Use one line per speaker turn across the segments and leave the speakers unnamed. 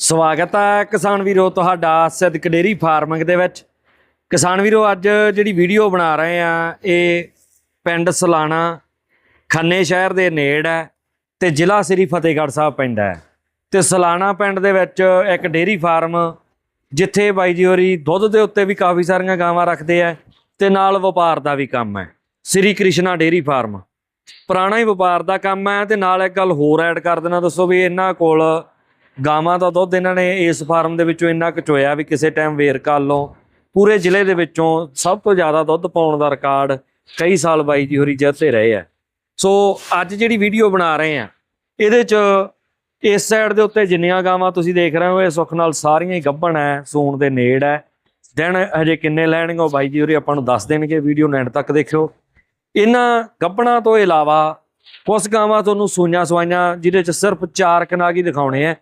ਸਵਾਗਤ ਹੈ ਕਿਸਾਨ ਵੀਰੋ ਤੁਹਾਡਾ ਸਿੱਧਕ ਡੇਰੀ ਫਾਰਮਿੰਗ ਦੇ ਵਿੱਚ। ਕਿਸਾਨ ਵੀਰੋ, ਅੱਜ ਜਿਹੜੀ ਵੀਡੀਓ ਬਣਾ ਰਹੇ ਆ, ਇਹ ਪਿੰਡ ਸਲਾਣਾ ਖੰਨੇ ਸ਼ਹਿਰ ਦੇ ਨੇੜ ਹੈ ਤੇ ਜ਼ਿਲ੍ਹਾ ਸ੍ਰੀ ਫਤਿਹਗੜ੍ਹ ਸਾਹਿਬ ਪੈਂਦਾ ਹੈ। ਤੇ ਸਲਾਣਾ ਪਿੰਡ ਦੇ ਵਿੱਚ ਇੱਕ ਡੇਰੀ ਫਾਰਮ ਜਿੱਥੇ ਬਾਈ ਜੀ ਹੋਰੀ ਦੁੱਧ ਦੇ ਉੱਤੇ ਵੀ ਕਾਫੀ ਸਾਰੀਆਂ ਗਾਵਾਂ ਰੱਖਦੇ ਆ ਤੇ ਨਾਲ ਵਪਾਰ ਦਾ ਵੀ ਕੰਮ ਹੈ। Shri Krishna dairy farm. ਪੁਰਾਣਾ ਹੀ ਵਪਾਰ ਦਾ ਕੰਮ ਹੈ ਤੇ ਨਾਲ ਇੱਕ ਗੱਲ ਹੋਰ ਐਡ ਕਰ ਦੇਣਾ ਦੱਸੋ ਵੀ ਇਹਨਾਂ ਕੋਲ ਗਾਵਾਂ ਦਾ ਦੁੱਧ ਇਹਨਾਂ ਨੇ ਇਸ ਫਾਰਮ ਦੇ ਵਿੱਚੋਂ ਇੰਨਾ ਕੁ ਚੋਇਆ ਵੀ ਕਿਸੇ ਟਾਈਮ ਵੇਰਕਾਲੋਂ ਪੂਰੇ ਜ਼ਿਲ੍ਹੇ ਦੇ ਵਿੱਚੋਂ ਸਭ ਤੋਂ ਜ਼ਿਆਦਾ ਦੁੱਧ ਪਾਉਣ ਦਾ ਰਿਕਾਰਡ ਕਈ ਸਾਲ ਬਾਈ ਜੀ ਹੋਰੀ ਜਿੱਤੇ ਰਹੇ ਆ। ਸੋ ਅੱਜ ਜਿਹੜੀ ਵੀਡੀਓ ਬਣਾ ਰਹੇ ਆ, ਇਹਦੇ ਚ ਇਸ ਸਾਈਡ ਦੇ ਉੱਤੇ ਜਿੰਨੀਆਂ ਗਾਵਾਂ ਤੁਸੀਂ ਦੇਖ ਰਹੇ ਹੋ, ਇਹ ਸੁੱਖ ਨਾਲ ਸਾਰੀਆਂ ਹੀ ਗੱਭਣ ਐ ਸੂਣ ਦੇ ਨੇੜ ਐ ਦਿਨ ਹਜੇ ਕਿੰਨੇ ਲੈਣਗੇ ਉਹ ਬਾਈ ਜੀ ਹੋਰੀ ਆਪਾਂ ਨੂੰ ਦੱਸ ਦੇਣਗੇ ਵੀਡੀਓ ਨੈਟ ਤੱਕ ਦੇਖਿਓ। ਇਹਨਾਂ ਗੱਭਣਾਂ ਤੋਂ ਇਲਾਵਾ ਕੁਝ ਗਾਵਾਂ ਤੁਹਾਨੂੰ ਸੂਈਆਂ ਸਵਾਈਆਂ, ਜਿਹਦੇ ਚ ਸਿਰਫ ਚਾਰ ਕਨਾਗ ਹੀ ਦਿਖਾਉਣੇ ਆ।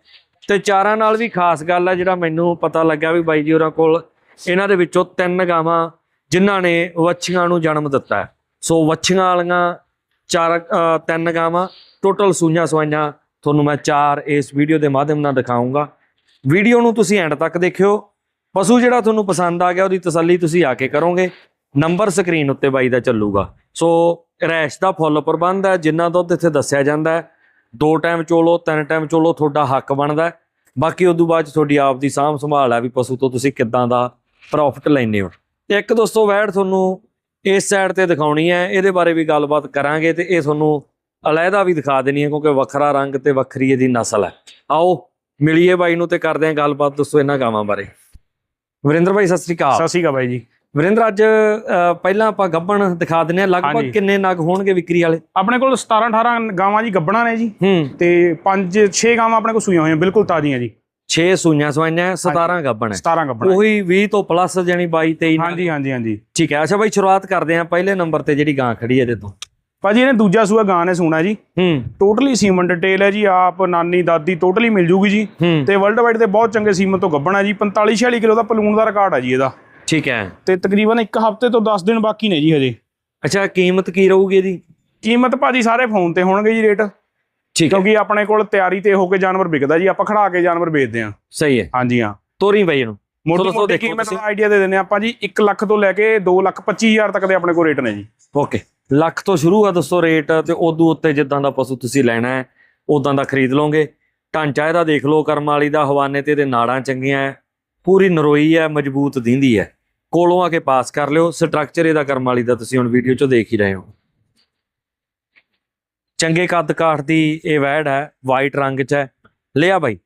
ਤੇ ਚਾਰਾਂ ਨਾਲ ਵੀ ਖਾਸ ਗੱਲ ਹੈ ਜਿਹੜਾ ਮੈਨੂੰ ਪਤਾ ਲੱਗਾ ਵੀ ਬਾਈ ਜੀ ਹੋਰਾਂ ਕੋਲ ਇਹਨਾਂ ਦੇ ਵਿੱਚੋਂ ਤਿੰਨ ਗਾਵਾਂ ਜਿਨ੍ਹਾਂ ਨੇ ਵੱਛੀਆਂ ਨੂੰ ਜਨਮ ਦਿੱਤਾ ਸੋ ਵੱਛੀਆਂ ਵਾਲੀਆਂ ਚਾਰ ਤਿੰਨ ਗਾਵਾਂ ਟੋਟਲ ਸੂਈਆਂ ਸਵਾਈਆਂ। ਤੁਹਾਨੂੰ ਮੈਂ ਚਾਰ ਇਸ ਵੀਡੀਓ ਦੇ ਮਾਧਿਅਮ ਨਾਲ ਦਿਖਾਉਂਗਾ ਵੀਡੀਓ ਨੂੰ ਤੁਸੀਂ ਐਂਡ ਤੱਕ ਦੇਖਿਓ। ਪਸ਼ੂ ਜਿਹੜਾ ਤੁਹਾਨੂੰ ਪਸੰਦ ਆ ਗਿਆ, ਉਹਦੀ ਤਸੱਲੀ ਤੁਸੀਂ ਆ ਕੇ ਕਰੋਗੇ। ਨੰਬਰ ਸਕਰੀਨ ਉੱਤੇ ਬਾਈ ਦਾ ਚੱਲੂਗਾ। ਸੋ ਰੈਸ਼ ਦਾ ਫੁੱਲ ਪ੍ਰਬੰਧ ਹੈ, ਜਿੰਨਾ ਦੁੱਧ ਇੱਥੇ ਦੱਸਿਆ ਜਾਂਦਾ ਹੈ। ਦੋ ਟਾਈਮ ਚੋਲੋ, ਤਿੰਨ ਟਾਈਮ ਚੋਲੋ, ਤੁਹਾਡਾ ਹੱਕ ਬਣਦਾ ਹੈ। ਬਾਕੀ ਉਦੋਂ ਬਾਅਦ 'ਚ ਤੁਹਾਡੀ ਆਪ ਦੀ ਸਾਂਭ ਸੰਭਾਲ ਹੈ ਵੀ ਪਸ਼ੂ ਤੋਂ ਤੁਸੀਂ ਕਿੱਦਾਂ ਦਾ ਪ੍ਰੋਫਿਟ ਲੈਂਦੇ ਹੋ। ਇੱਕ ਦੋਸਤੋ, ਵੈੜ ਤੁਹਾਨੂੰ ਇਸ ਸਾਈਡ ਤੇ ਦਿਖਾਉਣੀ ਹੈ। ਇਹਦੇ ਬਾਰੇ ਵੀ ਗੱਲਬਾਤ ਕਰਾਂਗੇ ਤੇ ਇਹ ਤੁਹਾਨੂੰ ਅਲੱਗਾ ਵੀ ਦਿਖਾ ਦੇਣੀ ਹੈ ਕਿਉਂਕਿ ਵੱਖਰਾ ਰੰਗ ਤੇ ਵੱਖਰੀ ਇਹਦੀ ਨਸਲ ਹੈ। ਆਓ, ਮਿਲੀਏ ਬਾਈ ਨੂੰ ਤੇ ਕਰਦੇ ਹਾਂ ਗੱਲਬਾਤ। ਦੱਸੋ ਇਹਨਾਂ ਗਾਵਾਂ ਬਾਰੇ। ਵਰਿੰਦਰ ਭਾਈ ਸਤਿ ਸ੍ਰੀ ਅਕਾਲ।
ਸਤਿ ਸ਼੍ਰੀ ਅਕਾਲ ਬਾਈ ਜੀ।
ਵਰਿੰਦਰ ਅੱਜ ਪਹਿਲਾਂ ਆਪਾਂ ਗੱਬਣ ਦਿਖਾ ਦਿੰਨੇ ਆ ਲਗਭਗ। ਕਿੰਨੇ ਨਗ ਹੋਣਗੇ ਵਿਕਰੀ ਵਾਲੇ?
ਆਪਣੇ ਕੋਲ 17 18 ਗਾਵਾਂ ਜੀ ਗੱਬਣਾ ਨੇ ਜੀ।
ਹੂੰ।
ਤੇ 5 6 ਗਾਵਾਂ ਆਪਣੇ ਕੋਲ ਸੂਈਆਂ ਹੋਈਆਂ ਬਿਲਕੁਲ ਤਾਜ਼ੀਆਂ ਜੀ।
6 ਸੂਈਆਂ ਸਵਾਈਆਂ 17 ਗੱਬਣ ਹੈ
17 ਗੱਬਣਾ
ਉਹੀ 20 ਤੋਂ ਪਲੱਸ ਜਾਨੀ 22 23
ਹਾਂਜੀ ਹਾਂਜੀ ਹਾਂਜੀ।
ਠੀਕ ਹੈ ਅੱਛਾ ਬਾਈ ਸ਼ੁਰੂਆਤ ਕਰਦੇ ਆ ਪਹਿਲੇ ਨੰਬਰ ਤੇ ਜਿਹੜੀ ਗਾਂ ਖੜੀ ਹੈ ਇਹਦੇ ਤੋਂ।
ਭਾਜੀ ਇਹਨੇ ਦੂਜਾ ਸੂਆ ਗਾਂ ਨੇ ਸੂਣਾ ਜੀ।
ਹੂੰ।
ਟੋਟਲੀ ਸੀਮਨ ਡਿਟੇਲ ਹੈ ਜੀ ਆਪ ਨਾਨੀ ਦਾਦੀ ਟੋਟਲੀ ਮਿਲ ਜੂਗੀ ਜੀ। ਤੇ ਵਰਲਡ ਵਾਈਡ ਤੇ ਬਹੁਤ ਚੰਗੇ ਸੀਮਨ ਤੋਂ ਗੱਬਣਾ ਜੀ 45 46 ਕਿਲੋ ਦਾ ਪਲੂਣ ਦਾ ਰਿਕਾਰਡ ਹੈ ਜੀ ਇਹਦਾ।
ਠੀਕ ਹੈ।
ਤੇ ਤਕਰੀਬਨ ਇੱਕ ਹਫ਼ਤੇ ਤੋਂ 10 ਦਿਨ ਬਾਕੀ ਨੇ ਜੀ ਹਜੇ।
ਅੱਛਾ ਕੀਮਤ ਕੀ ਰਹੂਗੀ ਇਹਦੀ?
ਕੀਮਤ ਭਾਜੀ ਸਾਰੇ ਫੋਨ ਤੇ ਹੋਣਗੇ ਜੀ ਰੇਟ।
ਠੀਕ
ਕਿਉਂਕਿ ਆਪਣੇ ਕੋਲ ਤਿਆਰੀ ਤੇ ਹੋ ਕੇ ਜਾਨਵਰ ਵਿਕਦਾ ਜੀ ਆਪਾਂ ਖੜਾ ਕੇ ਜਾਨਵਰ ਵੇਚਦੇ ਹਾਂ।
ਸਹੀ ਹੈ।
ਹਾਂਜੀ ਹਾਂ।
ਤੋਰੀ ਬਾਈ ਇਹਨੂੰ।
ਮੋਟੀ ਮੋਟੀ
ਦੇਖੋ
ਕੀਮਤ। ਦਾ ਆਈਡੀਆ ਦੇ ਦਿੰਦੇ ਆਪਾਂ ਜੀ 1 ਲੱਖ ਤੋਂ ਲੈ ਕੇ 2 ਲੱਖ 25 ਹਜ਼ਾਰ ਤੱਕ ਦੇ ਆਪਣੇ ਕੋਲ ਰੇਟ ਨੇ ਜੀ।
ਓਕੇ। ਲੱਖ ਤੋਂ ਸ਼ੁਰੂ ਆ ਦੋਸਤੋ ਰੇਟ ਤੇ ਉਦੋਂ ਉੱਤੇ ਜਿੱਦਾਂ ਦਾ ਪਸ਼ੂ ਤੁਸੀਂ ਲੈਣਾ ਹੈ ਉਦਾਂ ਦਾ ਖਰੀਦ ਲਓਗੇ। ਢਾਂਚਾ ਇਹਦਾ ਦੇਖ ਲਓ ਕਰਮ ਵਾਲੀ ਦਾ ਹਵਾਨੇ ਤੇ ਇਹਦੇ ਨਾੜਾਂ ਚੰਗੀਆਂ ਹੈ। ਪੂਰੀ ਨਰੋਈ ਹੈ ਮਜ਼ਬੂਤ ਦਿੰਦੀ ਹੈ। ਕੋਲੋਂ ਆ ਕੇ ਪਾਸ ਕਰ ਲਿਓ ਸਟਰਕਚਰ ਇਹਦਾ ਕਰਮ ਵਾਲੀ ਦਾ ਤੁਸੀਂ ਹੁਣ ਵੀਡੀਓ 'ਚ ਦੇਖ ਹੀ ਰਹੇ ਹੋ। ਚੰਗੇ ਕੱਦ ਕਾਠ ਦੀ ਇਹ ਵੈੜ ਹੈ ਵਾਈਟ ਰੰਗ 'ਚ ਹੈ। ਲਿਆ ਬਾਈ।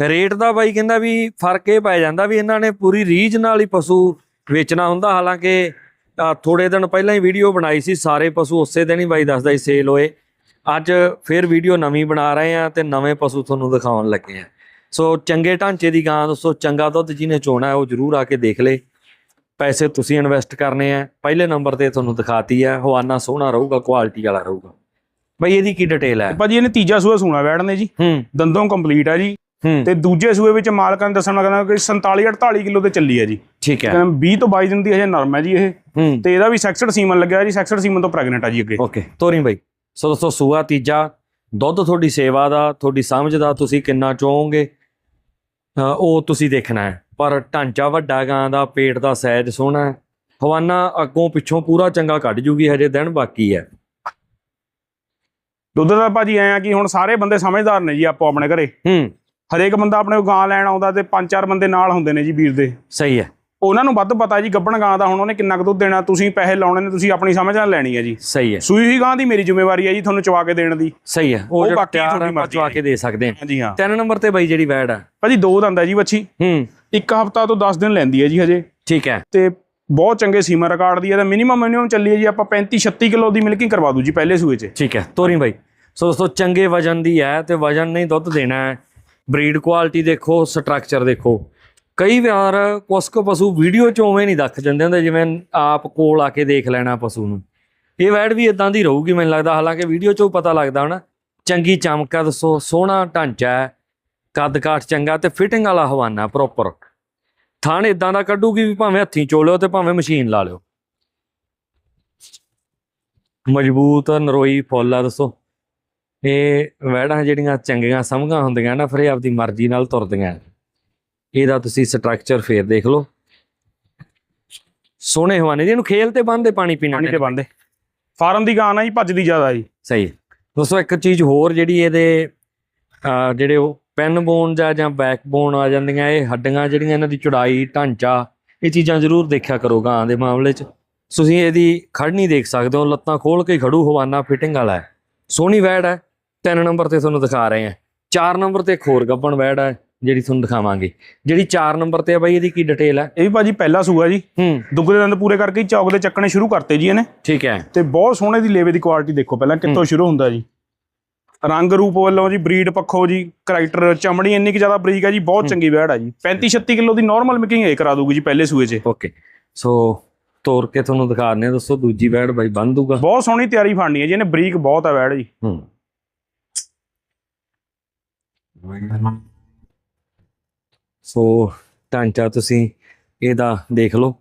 ਰੇਟ ਦਾ ਬਾਈ ਕਹਿੰਦਾ ਵੀ ਫ਼ਰਕ ਇਹ ਪੈ ਜਾਂਦਾ ਵੀ ਇਹਨਾਂ ਨੇ ਪੂਰੀ ਰੀਝ ਨਾਲ ਹੀ ਪਸ਼ੂ ਵੇਚਣਾ ਹੁੰਦਾ। ਹਾਲਾਂਕਿ ਅ, ਥੋੜੇ ਦਿਨ ਪਹਿਲਾਂ ਹੀ ਵੀਡੀਓ ਬਣਾਈ ਸੀ ਸਾਰੇ ਪਸ਼ੂ ਉਸੇ ਦਿਨ ਹੀ ਬਾਈ ਦੱਸਦਾ ਸੀ ਸੇਲ ਹੋਏ। ਅੱਜ ਫਿਰ ਵੀਡੀਓ ਨਵੀਂ ਬਣਾ ਰਹੇ ਆ ਤੇ ਨਵੇਂ ਪਸ਼ੂ ਤੁਹਾਨੂੰ ਦਿਖਾਉਣ ਲੱਗੇ ਆ ਸੋ ਚੰਗੇ ਢਾਂਚੇ ਦੀ ਗਾਂ ਦੋਸਤੋ ਚੰਗਾ ਦੁੱਧ ਜਿਹਨੇ ਚੋਣਾ ਉਹ ਜਰੂਰ ਆ ਕੇ ਦੇਖ ਲੇ। ਪੈਸੇ ਤੁਸੀਂ ਇਨਵੈਸਟ ਕਰਨੇ ਆ। ਪਹਿਲੇ ਨੰਬਰ ਤੇ ਤੁਹਾਨੂੰ ਦਿਖਾਤੀ ਹੈ ਹਵਾਨਾ ਸੋਹਣਾ ਰਹੂਗਾ ਕੁਆਲਿਟੀ ਵਾਲਾ ਰਹੂਗਾ। ਬਈ ਇਹਦੀ ਕੀ ਡਿਟੇਲ ਹੈ?
ਭਾਜੀ ਇਹਨੇ ਤੀਜਾ ਸੂਆ ਸੂਣਾ ਵੈੜ ਨੇ ਜੀ। ਦੰਦੋਂ ਕੰਪਲੀਟ ਹੈ ਜੀ। ਤੇ ਦੂਜੇ ਸੂਏ ਵਿੱਚ ਮਾਲਕਾਂ ਨੇ ਦੱਸਣ ਲੱਗਾ ਕਿ 47 48 ਕਿਲੋ ਤੇ ਚੱਲੀ ਹੈ ਜੀ।
ਠੀਕ ਹੈ।
ਕਹਿੰਦੇ 20 ਤੋਂ 22 ਦਿਨ ਦੀ ਹਜੇ ਨਰਮ ਹੈ ਜੀ ਇਹ। ਤੇ ਇਹਦਾ ਵੀ ਸੈਕਸਡ ਸੀਮਨ ਲੱਗਿਆ ਜੀ ਸੈਕਸਡ ਸੀਮਨ ਤੋਂ ਪ੍ਰੈਗਨੈਂਟ ਹੈ ਜੀ ਅੱਗੇ।
ਓਕੇ ਤੋਰੀ ਬਾਈ। ਸੋ ਦੋਸਤੋ ਸੂਆ ਤੀਜਾ ਦੁੱਧ ਤੁਹਾਡੀ ਸੇਵਾ ਦਾ ਤੁਹਾਡੀ ਸਮਝ ਦਾ ਤੁਸੀਂ ਕਿੰਨਾ ਚਾਹੋਗੇ ਉਹ ਤੁਸੀਂ ਦੇਖਣਾ ਹੈ। ਪਰ ਢਾਂਚਾ ਵੱਡਾ ਗਾਂ ਦਾ ਪੇਟ ਦਾ ਸਾਈਜ਼ ਸੋਹਣਾ ਹੈ। ਹਵਾਨਾ ਅੱਗੋਂ ਪਿੱਛੋਂ ਪੂਰਾ ਚੰਗਾ ਕੱਢ ਜੂਗੀ ਹਜੇ ਦਿਨ ਬਾਕੀ ਹੈ।
ਦੁੱਧ ਦਾ ਭਾਜੀ ਐ ਆ ਕਿ ਹੁਣ ਸਾਰੇ ਬੰਦੇ ਸਮਝਦਾਰ ਨੇ ਜੀ ਆਪੋ ਆਪਣੇ ਘਰੇ।
ਹੂੰ।
ਹਰੇਕ ਬੰਦਾ ਆਪਣੇ ਗਾਂ ਲੈਣ ਆਉਂਦਾ ਤੇ ਪੰਜ ਚਾਰ ਬੰਦੇ ਨਾਲ ਹੁੰਦੇ ਨੇ ਜੀ ਵੀਰ ਦੇ।
ਸਹੀ ਹੈ।
ਉਹਨਾਂ ਨੂੰ ਵੱਧ ਪਤਾ ਜੀ ਗੱਬਣ ਗਾਂ ਦਾ ਹੁਣ ਉਹਨੇ ਕਿੰਨਾ ਕੁ ਦੁੱਧ ਦੇਣਾ ਤੁਸੀਂ ਪੈਸੇ ਲਾਉਣੇ ਨੇ ਤੁਸੀਂ ਆਪਣੀ ਸਮਝ ਨਾਲ ਲੈਣੀ ਹੈ ਜੀ।
ਸਹੀ ਹੈ।
ਸੂਈ ਹੋਈ ਗਾਂ ਦੀ ਮੇਰੀ ਜ਼ਿੰਮੇਵਾਰੀ ਹੈ ਜੀ ਤੁਹਾਨੂੰ ਚਵਾ ਕੇ ਦੇਣ ਦੀ।
ਸਹੀ ਹੈ। ਉਹ
ਬਾਕੀ ਤੁਹਾਡੀ
ਹੈ
ਮਰਜ਼ੀ
ਪਚਵਾ ਕੇ ਦੇ ਸਕਦੇ ਹਾਂ।
ਹਾਂਜੀ ਹਾਂ।
ਤਿੰਨ ਨੰਬਰ ਤੇ ਬਾਈ ਜਿਹੜੀ ਵੈੜ ਹੈ
ਭਾਜੀ ਦੋ ਦੰਦ ਹੈ ਜੀ ਵੱਛੀ।
ਹੂੰ।
ਇੱਕ ਹਫਤਾ ਤੋਂ 10 ਦਿਨ ਲੈਂਦੀ ਹੈ ਜੀ ਹਜੇ।
ਠੀਕ ਹੈ।
ਤੇ ਬਹੁਤ ਚੰਗੇ ਸੀਮਾ ਰਿਕਾਰਡ ਦੀ ਹੈ ਤਾਂ ਮਿਨੀਮਮ ਮਿਨੀਮਮ ਚੱਲੀ ਹੈ ਜੀ ਆਪਾਂ 35 36 ਕਿਲੋ ਦੀ ਮਿਲਕਿੰਗ ਕਰਵਾ ਦੂ ਜੀ ਪਹਿਲੇ ਸੂਏ 'ਚ।
ਠੀਕ ਹੈ ਤੋਰੀ ਬਾਈ। ਸੋ ਦੋਸਤੋ ਚੰਗੇ ਵਜਨ ਦੀ ਹੈ ਤੇ ਵਜਨ ਨਹੀਂ ਦੁੱਧ ਦੇਣਾ ਹੈ। ਬਰੀਡ ਕੁਆਲਿਟੀ ਦੇਖੋ ਸਟਰਕਚਰ ਦੇਖੋ। ਕਈ ਵਾਰ ਕੁਛ ਕੁ ਪਸ਼ੂ ਵੀਡੀਓ ਚ ਉਵੇਂ ਨਹੀਂ ਦੱਖ ਜਾਂਦੇ ਹੁੰਦੇ ਜਿਵੇਂ ਆਪ ਕੋਲ ਆ ਕੇ ਦੇਖ ਲੈਣਾ ਪਸ਼ੂ ਨੂੰ। ਇਹ ਵੈੜ ਵੀ ਇਦਾਂ ਦੀ ਰਹੂਗੀ ਮੈਨੂੰ ਲੱਗਦਾ। ਹਾਲਾਂਕਿ ਵੀਡੀਓ ਚੋਂ ਪਤਾ ਲੱਗਦਾ ਹਨਾ ਚੰਗੀ ਚਮਕ ਦੱਸੋ ਸੋਹਣਾ ਢਾਂਚਾ ਹੈ। ਕੱਦ ਕਾਠ ਚੰਗਾ ਤੇ ਫਿਟਿੰਗ ਵਾਲਾ ਹਵਾਨਾ ਪ੍ਰੋਪਰ ਥਾਣ ਇਦਾਂ ਦਾ ਕੱਢੂਗੀ ਵੀ ਭਾਵੇਂ ਹੱਥੀਂ ਚੋਲਿਓ ਤੇ ਭਾਵੇਂ ਮਸ਼ੀਨ ਲਾ ਲਿਓ। ਮਜ਼ਬੂਤ ਨਰੋਈ ਫੁੱਲ ਆ ਦੱਸੋ। ਇਹ ਵੈੜਾਂ ਜਿਹੜੀਆਂ ਚੰਗੀਆਂ ਸਮਝਾਂ ਹੁੰਦੀਆਂ ਨਾ ਫਿਰ ਇਹ ਆਪਦੀ ਮਰਜ਼ੀ ਨਾਲ ਤੁਰਦੀਆਂ। ਇਹਦਾ ਤੁਸੀਂ ਸਟਰਕਚਰ ਫੇਰ ਦੇਖ ਲਓ। ਸੋਹਣੇ ਹਵਾਨੇ ਜੀ ਇਹਨੂੰ ਖੇਲ ਤੇ ਬੰਨਦੇ ਪਾਣੀ ਪੀਣਾ
ਪਾਣੀ ਤੇ ਬੰਦੇ ਫਾਰਮ ਦੀ ਗਾਂ ਨਾ ਜੀ ਭੱਜਦੀ ਜ਼ਿਆਦਾ ਜੀ।
ਸਹੀ। ਦੋਸਤੋ ਇੱਕ ਚੀਜ਼ ਹੋਰ ਜਿਹੜੀ ਇਹਦੇ ਜਿਹੜੇ ਉਹ ਪੈਨ ਬੋਨ ਜਾਂ ਜਾਂ ਬੈਕ ਬੋਨ ਆ ਜਾਂਦੀਆਂ ਇਹ ਹੱਡੀਆਂ ਜਿਹੜੀਆਂ ਇਹਨਾਂ ਦੀ ਚੌੜਾਈ ਢਾਂਚਾ ਇਹ ਚੀਜ਼ਾਂ ਜ਼ਰੂਰ ਦੇਖਿਆ ਕਰੋ ਗਾਂ ਦੇ ਮਾਮਲੇ 'ਚ। ਤੁਸੀਂ ਇਹਦੀ ਖੜਨੀ ਦੇਖ ਸਕਦੇ ਹੋ ਲੱਤਾਂ ਖੋਲ ਕੇ ਖੜੂ ਹਵਾਨਾ ਫਿਟਿੰਗ ਵਾਲਾ ਹੈ। ਸੋਹਣੀ ਵੈੜ ਹੈ ਤਿੰਨ ਨੰਬਰ ਤੇ ਤੁਹਾਨੂੰ ਦਿਖਾ ਰਹੇ ਹਾਂ। ਚਾਰ ਨੰਬਰ ਤੇ ਇੱਕ ਹੋਰ ਗੱਬਣ ਵੈੜ ਹੈ ਜਿਹੜੀ ਤੁਹਾਨੂੰ ਦਿਖਾਵਾਂਗੇ। ਜਿਹੜੀ ਚਾਰ ਨੰਬਰ ਤੇ ਹੈ ਬਾਈ ਇਹਦੀ ਕੀ ਡਿਟੇਲ ਹੈ?
ਇਹ ਵੀ ਭਾਜੀ ਪਹਿਲਾ ਸੂਆ ਜੀ।
ਹੂੰ।
ਦੁੱਗਲੇ ਦੰਦ ਪੂਰੇ ਕਰਕੇ ਚੌਕ ਦੇ ਚੱਕਣੇ ਸ਼ੁਰੂ ਕਰਤੇ ਜੀ ਇਹਨੇ।
ਠੀਕ ਹੈ।
ਤੇ ਬਹੁਤ ਸੋਹਣੇ ਦੀ ਲੇਵੇ ਦੀ ਕੁਆਲਿਟੀ ਦੇਖੋ ਪਹਿਲਾਂ ਕਿੱਥੋਂ ਸ਼ੁਰੂ ਹੁੰਦਾ ਜੀ। ਰੰਗ ਰੂਪ ਵੱਲੋਂ ਜੀ ਬਰੀਡ ਪੱਖੋਂ ਜੀ ਕਰੈਕਟਰ ਚਮੜੀ ਇੰਨੀ ਕਿ ਜ਼ਿਆਦਾ ਬਰੀਕ ਹੈ ਜੀ ਬਹੁਤ ਚੰਗੀ ਵੈੜ ਹੈ ਜੀ। 35 36 ਕਿਲੋ ਦੀ ਨਾਰਮਲ ਮੇਕਿੰਗ ਇਹ ਕਰਾ ਦੂਗੀ ਜੀ ਪਹਿਲੇ ਸੂਏ 'ਚ।
ਓਕੇ ਸੋ ਤੋਰ ਕੇ ਤੁਹਾਨੂੰ ਦਿਖਾ ਹਾਂ ਦੋਸਤੋ ਦੂਜੀ ਵੈੜ ਬਾਈ ਬੰਨ ਦੂਗਾ
ਬਹੁਤ ਸੋਹਣੀ ਤਿਆਰੀ ਫੜਨੀ ਹੈ ਜੀ ਇਹਨੇ ਬਰੀਕ ਬਹੁਤ ਹੈ ਵੈੜ ਜੀ।
ਹੂੰ। ਸੋ ਢਾਂਚਾ ਤੁਸੀਂ ਇਹਦਾ ਦੇਖ ਲਓ।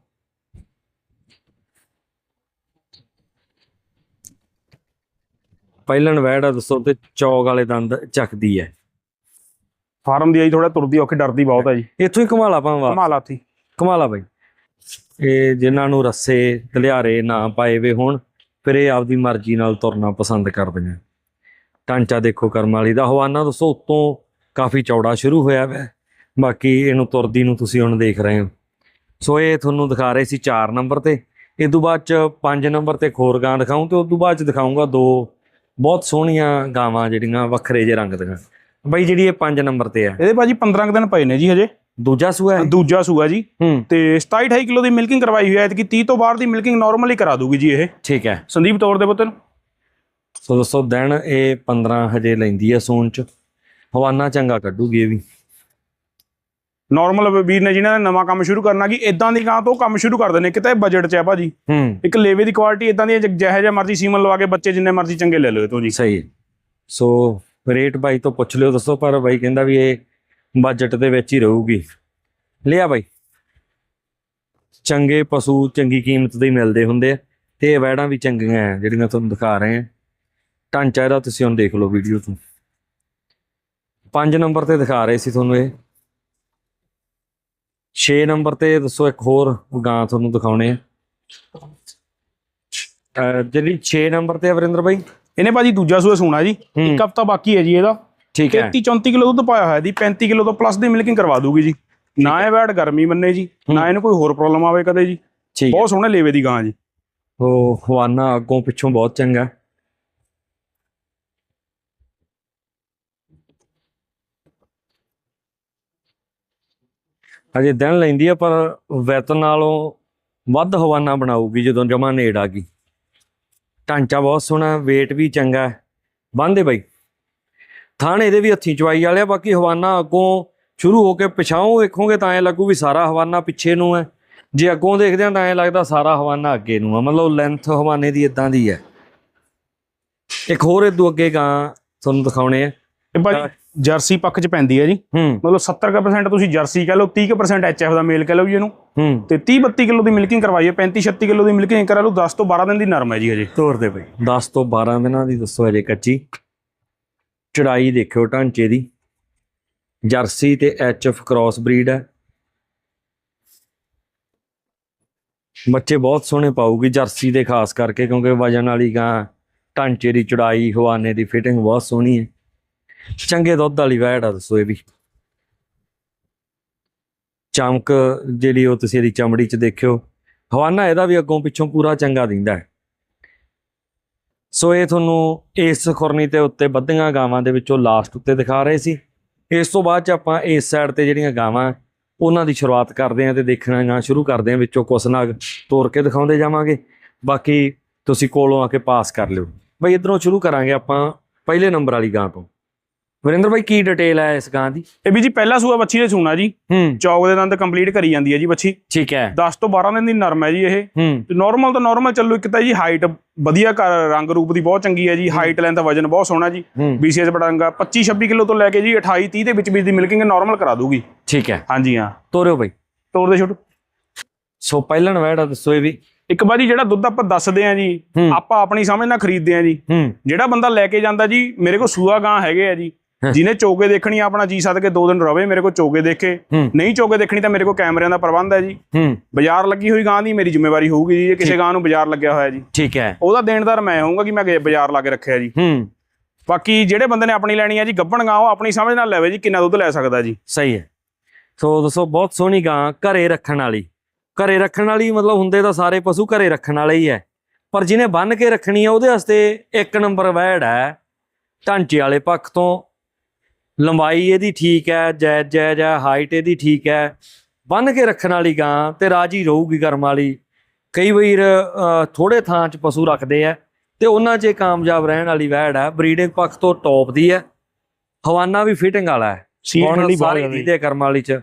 ਪਹਿਲਣ ਵੈੜ ਆ ਦੱਸੋ ਤੇ ਚੌਗ ਵਾਲੇ ਦੰਦ ਚੱਕਦੀ ਹੈ
ਫਾਰਮ ਦੀ ਆਈ ਥੋੜਾ ਤੁਰਦੀ ਔਖੀ ਡਰਦੀ ਬਹੁਤ ਹੈ ਜੀ।
ਇੱਥੋਂ ਹੀ ਕਮਾਲਾ ਭਾਵਾਂ
ਕਮਾਲ ਥੀ
ਕਮਾਲਾ ਬਾਈ। ਇਹ ਜਿਨ੍ਹਾਂ ਨੂੰ ਰੱਸੇ ਦਲਿਆਰੇ ਨਾ ਪਾਏ ਵੇ ਹੋਣ ਫਿਰ ਇਹ ਆਪਦੀ ਮਰਜ਼ੀ ਨਾਲ ਤੁਰਨਾ ਪਸੰਦ ਕਰਦੇ ਨੇ ਢਾਂਚਾ ਦੇਖੋ ਕਰਮ ਵਾਲੀ ਦਾ ਹਵਾਨਾ ਦੋਸਤੋ ਉੱਤੋਂ ਕਾਫੀ ਚੌੜਾ ਸ਼ੁਰੂ ਹੋਇਆ ਹੈ ਬਾਕੀ ਇਹਨੂੰ ਤੁਰਦੀ ਨੂੰ ਤੁਸੀਂ ਹੁਣ ਦੇਖ ਰਹੇ ਹੋ। ਸੋ ਇਹ ਤੁਹਾਨੂੰ ਦਿਖਾ ਰਹੇ ਸੀ 4 ਨੰਬਰ ਤੇ। ਇਸ ਤੋਂ ਬਾਅਦ ਚ 5 ਨੰਬਰ ਤੇ ਖੋਰ ਗਾਂ ਦਿਖਾਉਂ ਤੇ ਉਸ ਤੋਂ ਬਾਅਦ ਚ ਦਿਖਾਉਂਗਾ ਦੋ ਬਹੁਤ ਸੋਹਣੀਆਂ ਗਾਵਾਂ ਜਿਹੜੀਆਂ ਵੱਖਰੇ ਜਿਹੇ ਰੰਗ ਦੀਆਂ। ਬਾਈ ਜਿਹੜੀ ਇਹ 5 ਨੰਬਰ ਤੇ ਹੈ
ਇਹਦੇ ਭਾਜੀ 15 ਕੁ ਦਿਨ ਪਏ ਨੇ ਜੀ ਹਜੇ।
ਦੂਜਾ ਸੂਆ ਹੈ।
ਦੂਜਾ ਸੂਆ ਜੀ। ਤੇ 27 28 ਕਿਲੋ ਦੀ ਮਿਲਕਿੰਗ ਕਰਵਾਈ ਹੋਈ ਹੈ ਐਤਕੀ 30 ਤੋਂ ਬਾਅਦ ਦੀ ਮਿਲਕਿੰਗ ਨਾਰਮਲੀ ਕਰਾ ਦੂਗੀ ਜੀ ਇਹ।
ਠੀਕ ਹੈ।
ਸੰਦੀਪ ਤੌਰ ਦੇ ਪੁੱਤ ਨੂੰ
ਸੋ ਦੋਸਤੋ ਦਿਨ ਇਹ 15 ਹਜੇ ਲੈਂਦੀ ਹੈ ਸੂਨ ਚ। ਹਵਾਨਾ ਚੰਗਾ ਕੱਢੂਗੀ ਇਹ ਵੀ।
ਨਾਰਮਲ ਵੀਰ ਨੇ ਜਿਨ੍ਹਾਂ ਨੇ ਨਵਾਂ ਕੰਮ ਸ਼ੁਰੂ ਕਰਨਾ ਕਿ ਇਦਾਂ ਦੀ ਗਾਂ ਤੋਂ ਕੰਮ ਸ਼ੁਰੂ ਕਰ ਦਿੰਦੇ ਕਿਤੇ ਬਜਟ 'ਚ ਹੈ ਭਾਜੀ। ਇੱਕ ਲੇਵੇ ਦੀ ਕੁਆਲਿਟੀ ਇਦਾਂ ਦੀ ਹੈ, ਜਿਹੋ ਜਿਹਾ ਮਰਜ਼ੀ ਸੀਮਨ ਲਵਾ ਕੇ ਬੱਚੇ ਜਿੰਨੇ ਮਰਜ਼ੀ ਚੰਗੇ ਲੈ ਲਓ ਤੋਂ ਜੀ।
ਸਹੀ ਹੈ। ਸੋ ਰੇਟ ਬਾਈ ਤੋਂ ਪੁੱਛ ਲਿਓ ਦੱਸੋ ਪਰ ਬਾਈ ਕਹਿੰਦਾ ਵੀ ਇਹ ਬਜਟ ਦੇ ਵਿੱਚ ਹੀ ਰਹੂਗੀ। ਲਿਆ ਬਾਈ ਚੰਗੇ ਪਸ਼ੂ ਚੰਗੀ ਕੀਮਤ ਦੇ ਮਿਲਦੇ ਹੁੰਦੇ ਆ ਤੇ ਇਹ ਵੈੜਾਂ ਵੀ ਚੰਗੀਆਂ ਆ ਜਿਹੜੀਆਂ ਤੁਹਾਨੂੰ ਦਿਖਾ ਰਹੇ। ਆ ਢਾਂਚਾ ਇਹਦਾ ਤੁਸੀਂ ਹੁਣ ਦੇਖ ਲਓ ਵੀਡੀਓ ਤੋਂ। 5 ਨੰਬਰ ਤੇ ਦਿਖਾ ਰਹੇ ਸੀ ਤੁਹਾਨੂੰ ਇਹ। 6 ਨੰਬਰ ਤੇ ਦੱਸੋ ਇੱਕ ਹੋਰ ਗਾਂ ਤੁਹਾਨੂੰ ਦਿਖਾਉਣੇ ਆ। ਜਿਹੜੀ 6 ਨੰਬਰ ਤੇ ਆ ਵਰਿੰਦਰ ਬਾਈ।
ਇਹਨੇ ਭਾਜੀ ਦੂਜਾ ਸੂਆ ਸੋਣਾ ਜੀ। ਇੱਕ ਹਫਤਾ ਬਾਕੀ ਹੈ ਜੀ ਇਹਦਾ।
ਠੀਕ ਹੈ।
33 34 ਕਿਲੋ ਦੁੱਧ ਪਾਇਆ ਹੋਇਆ ਦੀ 35 ਕਿਲੋ ਤੋਂ ਪਲੱਸ ਦੀ ਮਿਲਕਿੰਗ ਕਰਵਾ ਦੂਗੀ ਜੀ। ਨਾ ਇਹ ਵੈਟ ਗਰਮੀ ਮੰਨੇ ਜੀ ਨਾ ਇਹਨੂੰ ਕੋਈ ਹੋਰ ਪ੍ਰੋਬਲਮ ਆਵੇ ਕਦੇ ਜੀ। ਬਹੁਤ ਸੋਹਣੇ ਲੇਵੇ ਦੀ ਗਾਂ ਜੀ।
ਉਹ ਹਵਾਨਾ ਅੱਗੋਂ ਪਿੱਛੋਂ ਬਹੁਤ ਚੰਗਾ। ਹੈ। ਅਜੇ ਦਿਨ ਲੈਂਦੀ ਆ ਪਰ ਵੈਤ ਨਾਲੋਂ ਵੱਧ ਹਵਾਨਾ ਬਣਾਊਗੀ ਜਦੋਂ ਜਮਾ ਨੇੜ ਆ ਗਈ। ਢਾਂਚਾ ਬਹੁਤ ਸੋਹਣਾ weight ਵੀ ਚੰਗਾ ਬੰਦੇ ਬਾਈ। ਥਾਣੇ ਇਹਦੇ ਵੀ ਹੱਥੀ ਚਵਾਈ ਵਾਲਿਆ ਬਾਕੀ ਹਵਾਨਾ ਅੱਗੋਂ ਸ਼ੁਰੂ ਹੋ ਕੇ ਪਿਛਾਓਂ ਵੇਖੋਗੇ ਤਾਂ ਐ ਲੱਗੂ ਵੀ ਸਾਰਾ ਹਵਾਨਾ ਪਿੱਛੇ ਨੂੰ ਹੈ। ਜੇ ਅੱਗੋਂ ਦੇਖਦੇ ਹਾਂ ਤਾਂ ਐ ਲੱਗਦਾ ਸਾਰਾ ਹਵਾਨਾ ਅੱਗੇ ਨੂੰ ਆ। ਮਤਲਬ ਲੈਂਥ ਹਵਾਨੇ ਦੀ ਇਦਾਂ ਦੀ ਹੈ। ਇੱਕ ਹੋਰ ਇਦੋਂ ਅੱਗੇ ਗਾਂ ਤੁਹਾਨੂੰ ਦਿਖਾਉਣੇ ਆ।
ਇਹ ਭਾਜੀ ਜਰਸੀ ਪੱਖ 'ਚ ਪੈਂਦੀ ਹੈ ਜੀ। ਮਤਲਬ 70% ਤੁਸੀਂ ਜਰਸੀ ਕਹਿ ਲਓ 30% ਐਚਐਫ ਦਾ ਮੇਲ ਕਹਿ ਲਓ ਜੀ ਇਹਨੂੰ। ਤੇ 30 32 ਕਿਲੋ ਦੀ ਮਿਲਕਿੰਗ ਕਰਵਾਈ ਹੈ 35 36 ਕਿਲੋ ਦੀ ਮਿਲਕਿੰਗ ਕਰਾ ਲਓ 10 ਤੋਂ 12 ਦਿਨ ਦੀ ਨਰਮ ਹੈ ਜੀ ਹਜੇ।
ਤੋਰ ਦੇ ਬਈ 10 ਤੋਂ 12 ਦਿਨਾਂ ਦੀ ਦੱਸੋ ਅਜੇ ਕੱਚੀ। ਚੜਾਈ ਦੇਖਿਓ ਢਾਂਚੇ ਦੀ। ਜਰਸੀ ਤੇ ਐਚਐਫ ਕ੍ਰਾਸ ਬਰੀਡ ਹੈ। ਬੱਚੇ ਬਹੁਤ ਸੋਹਣੇ ਪਾਊਗੀ ਜਰਸੀ ਦੇ ਖਾਸ ਕਰਕੇ ਕਿਉਂਕਿ ਵਜਨ ਵਾਲੀ ਗਾਂ ਢਾਂਚੇ ਦੀ ਚੜਾਈ ਹਵਾਨੇ ਦੀ ਫਿਟਿੰਗ ਬਹੁਤ ਸੋਹਣੀ ਹੈ। ਚੰਗੇ ਦੁੱਧ ਵਾਲੀ ਵੈੜ ਆ ਦੱਸੋ ਇਹ ਵੀ। ਚਮਕ ਜਿਹੜੀ ਉਹ ਤੁਸੀਂ ਇਹਦੀ ਚਮੜੀ 'ਚ ਦੇਖਿਓ। ਹਵਾਨਾ ਇਹਦਾ ਵੀ ਅੱਗੋਂ ਪਿੱਛੋਂ ਪੂਰਾ ਚੰਗਾ ਦਿੰਦਾ ਹੈ। ਸੋ ਇਹ ਤੁਹਾਨੂੰ ਇਸ ਖੁਰਨੀ ਤੇ ਉੱਤੇ ਬੱਧੀਆਂ ਗਾਵਾਂ ਦੇ ਵਿੱਚੋਂ ਲਾਸਟ ਉੱਤੇ ਦਿਖਾ ਰਹੇ ਸੀ। ਇਸ ਤੋਂ ਬਾਅਦ ਚ ਆਪਾਂ ਇਸ ਸਾਈਡ ਤੇ ਜਿਹੜੀਆਂ ਗਾਵਾਂ, ਉਹਨਾਂ ਦੀ ਸ਼ੁਰੂਆਤ ਕਰਦੇ ਹਾਂ ਤੇ ਦੇਖਣਾ ਜਾਂ ਸ਼ੁਰੂ ਕਰਦੇ ਹਾਂ, ਵਿੱਚੋਂ ਕੁਛ ਨਾਗ ਤੋੜ ਕੇ ਦਿਖਾਉਂਦੇ ਜਾਵਾਂਗੇ। ਬਾਕੀ ਤੁਸੀਂ ਕੋਲੋਂ ਆ ਕੇ ਪਾਸ ਕਰ ਲਿਓ। ਬਈ ਇਧਰੋਂ ਸ਼ੁਰੂ ਕਰਾਂਗੇ ਆਪਾਂ ਪਹਿਲੇ ਨੰਬਰ ਵਾਲੀ ਗਾਂ ਤੋਂ। ਵਰਿੰਦਰ ਭਾਈ ਕੀ ਡਿਟੇਲ ਹੈ ਇਸ ਗਾਂ ਦੀ?
ਇਹ ਵੀ ਜੀ ਪਹਿਲਾ ਸੂਆ ਬੱਚੀ ਦੇ ਸੂਣਾ ਜੀ।
ਹੂੰ।
ਚੌਕ ਦੇ ਦੰਦ ਕੰਪਲੀਟ ਕਰੀ ਜਾਂਦੀ ਹੈ ਜੀ ਬੱਚੀ।
ਠੀਕ ਹੈ।
10 ਤੋਂ 12 ਦਿਨ ਦੀ ਨਰਮ ਹੈ ਜੀ ਇਹ।
ਹੂੰ।
ਨਾਰਮਲ ਤੋਂ ਨਾਰਮਲ ਚੱਲੋ ਇੱਕ ਤਾਂ ਜੀ ਹਾਈਟ ਵਧੀਆ ਕਰ ਰੰਗ ਰੂਪ ਦੀ ਬਹੁਤ ਚੰਗੀ ਹੈ ਜੀ। ਹਾਈਟ ਲੈਂਥ ਵਜਨ ਬਹੁਤ ਸੋਹਣਾ ਜੀ।
ਹੂੰ।
BCS ਬੜਾ ਰੰਗਾ 25 26 ਕਿਲੋ ਤੋਂ ਲੈ ਕੇ ਜੀ 28 30 ਦੇ ਵਿੱਚ ਵਿੱਚ ਦੀ ਮਿਲਕਿੰਗ ਨਾਰਮਲ ਕਰਾ ਦੂਗੀ।
ਠੀਕ ਹੈ।
ਹਾਂਜੀ ਹਾਂ।
ਤੋਰਿਓ ਭਾਈ
ਤੋੜ ਦੇ ਛੋਟੂ।
ਸੋ ਪਹਿਲਣ ਵੈੜ ਦੱਸੋ ਇਹ ਵੀ।
ਇੱਕ ਵਾਰੀ ਜਿਹੜਾ ਦੁੱਧ ਆਪਾਂ ਦੱਸਦੇ ਆ ਜੀ। ਆਪਾਂ ਆਪਣੀ ਸਮਝ ਨਾਲ ਖਰੀਦਦੇ ਆ ਜੀ। ਜਿਹੜਾ ਬੰਦਾ ਲੈ ਕੇ ਜਾਂਦਾ ਜੀ ਮੇਰੇ ਕੋਲ ਸੂਆ ਗਾਂ ਹੈਗੇ ਆ ਜੀ। ਜਿਹਨੇ ਚੋਗੇ ਦੇਖਣੀ ਆਪਣਾ ਜੀ ਸਦ ਕੇ ਦੋ ਦਿਨ ਰਵੇ ਮੇਰੇ ਕੋਲ ਚੋਗੇ ਦੇਖੇ। ਨਹੀਂ ਚੋਗੇ ਦੇਖਣੀ ਤਾਂ ਮੇਰੇ ਕੋਲ ਕੈਮਰਿਆਂ ਦਾ ਪ੍ਰਬੰਧ ਹੈ ਜੀ। ਬਾਜ਼ਾਰ ਲੱਗੀ ਹੋਈ ਗਾਂ ਦੀ ਮੇਰੀ ਜ਼ਿੰਮੇਵਾਰੀ ਹੋਊਗੀ ਜੀ ਜੇ ਕਿਸੇ ਗਾਂ ਨੂੰ ਬਾਜ਼ਾਰ ਲੱਗਿਆ ਹੋਇਆ ਜੀ।
ਠੀਕ ਹੈ।
ਉਹਦਾ ਦੇਣਦਾਰ ਮੈਂ ਹੋਊਂਗਾ ਕਿ ਮੈਂ ਬਾਜ਼ਾਰ ਲਾ ਕੇ ਰੱਖਿਆ ਜੀ। ਬਾਕੀ ਜਿਹੜੇ ਬੰਦੇ ਨੇ ਆਪਣੀ ਲੈਣੀ ਹੈ ਜੀ ਗੱਬਣ ਗਾਂ ਉਹ ਆਪਣੀ ਸਮਝ ਨਾਲ ਲੈਵੇ ਜੀ ਕਿੰਨਾ ਦੁੱਧ ਲੈ ਸਕਦਾ ਜੀ।
ਸਹੀ ਹੈ। ਸੋ ਦੋਸਤੋ ਬਹੁਤ ਸੋਹਣੀ ਗਾਂ ਘਰੇ ਰੱਖਣ ਵਾਲੀ। ਘਰੇ ਰੱਖਣ ਵਾਲੀ ਮਤਲਬ ਹੁੰਦੇ ਤਾਂ ਸਾਰੇ ਪਸ਼ੂ ਘਰੇ ਰੱਖਣ ਵਾਲੇ ਹੀ ਹੈ। ਪਰ ਜਿਹਨੇ ਬੰਨ ਕੇ ਰੱਖਣੀ ਹੈ ਉਹਦੇ ਵਾਸਤੇ ਇੱਕ ਨੰਬਰ ਵੈੜ ਹੈ। ਢਾਂਚੇ ਵਾਲੇ ਪੱਖ ਤੋਂ ਲੰਬਾਈ ਇਹਦੀ ਠੀਕ ਹੈ ਜਾਇਜ਼ ਜਾਇਜ਼ ਹੈ ਹਾਈਟ ਇਹਦੀ ਠੀਕ ਹੈ। ਬੰਨ ਕੇ ਰੱਖਣ ਵਾਲੀ ਗਾਂ ਤੇ ਰਾਜੀ ਰਹੂਗੀ ਕਰਮ ਵਾਲੀ। ਕਈ ਵਾਰ ਥੋੜੇ ਥਾਂ 'ਚ ਪਸ਼ੂ ਰੱਖਦੇ ਆ ਤੇ ਉਹਨਾਂ 'ਚ ਕਾਮਯਾਬ ਰਹਿਣ ਵਾਲੀ ਵੈੜ ਹੈ। ਬਰੀਡਿੰਗ ਪੱਖ ਤੋਂ ਟੌਪ ਦੀ ਹੈ। ਹਵਾਨਾ ਵੀ ਫਿਟਿੰਗ ਵਾਲਾ ਹੈ।
ਸੀਟ ਠੰਡੀ ਬਾਹਰ
ਸਾਰੀ ਦੀਦੇ ਕਰਮ ਵਾਲੀ ਚ।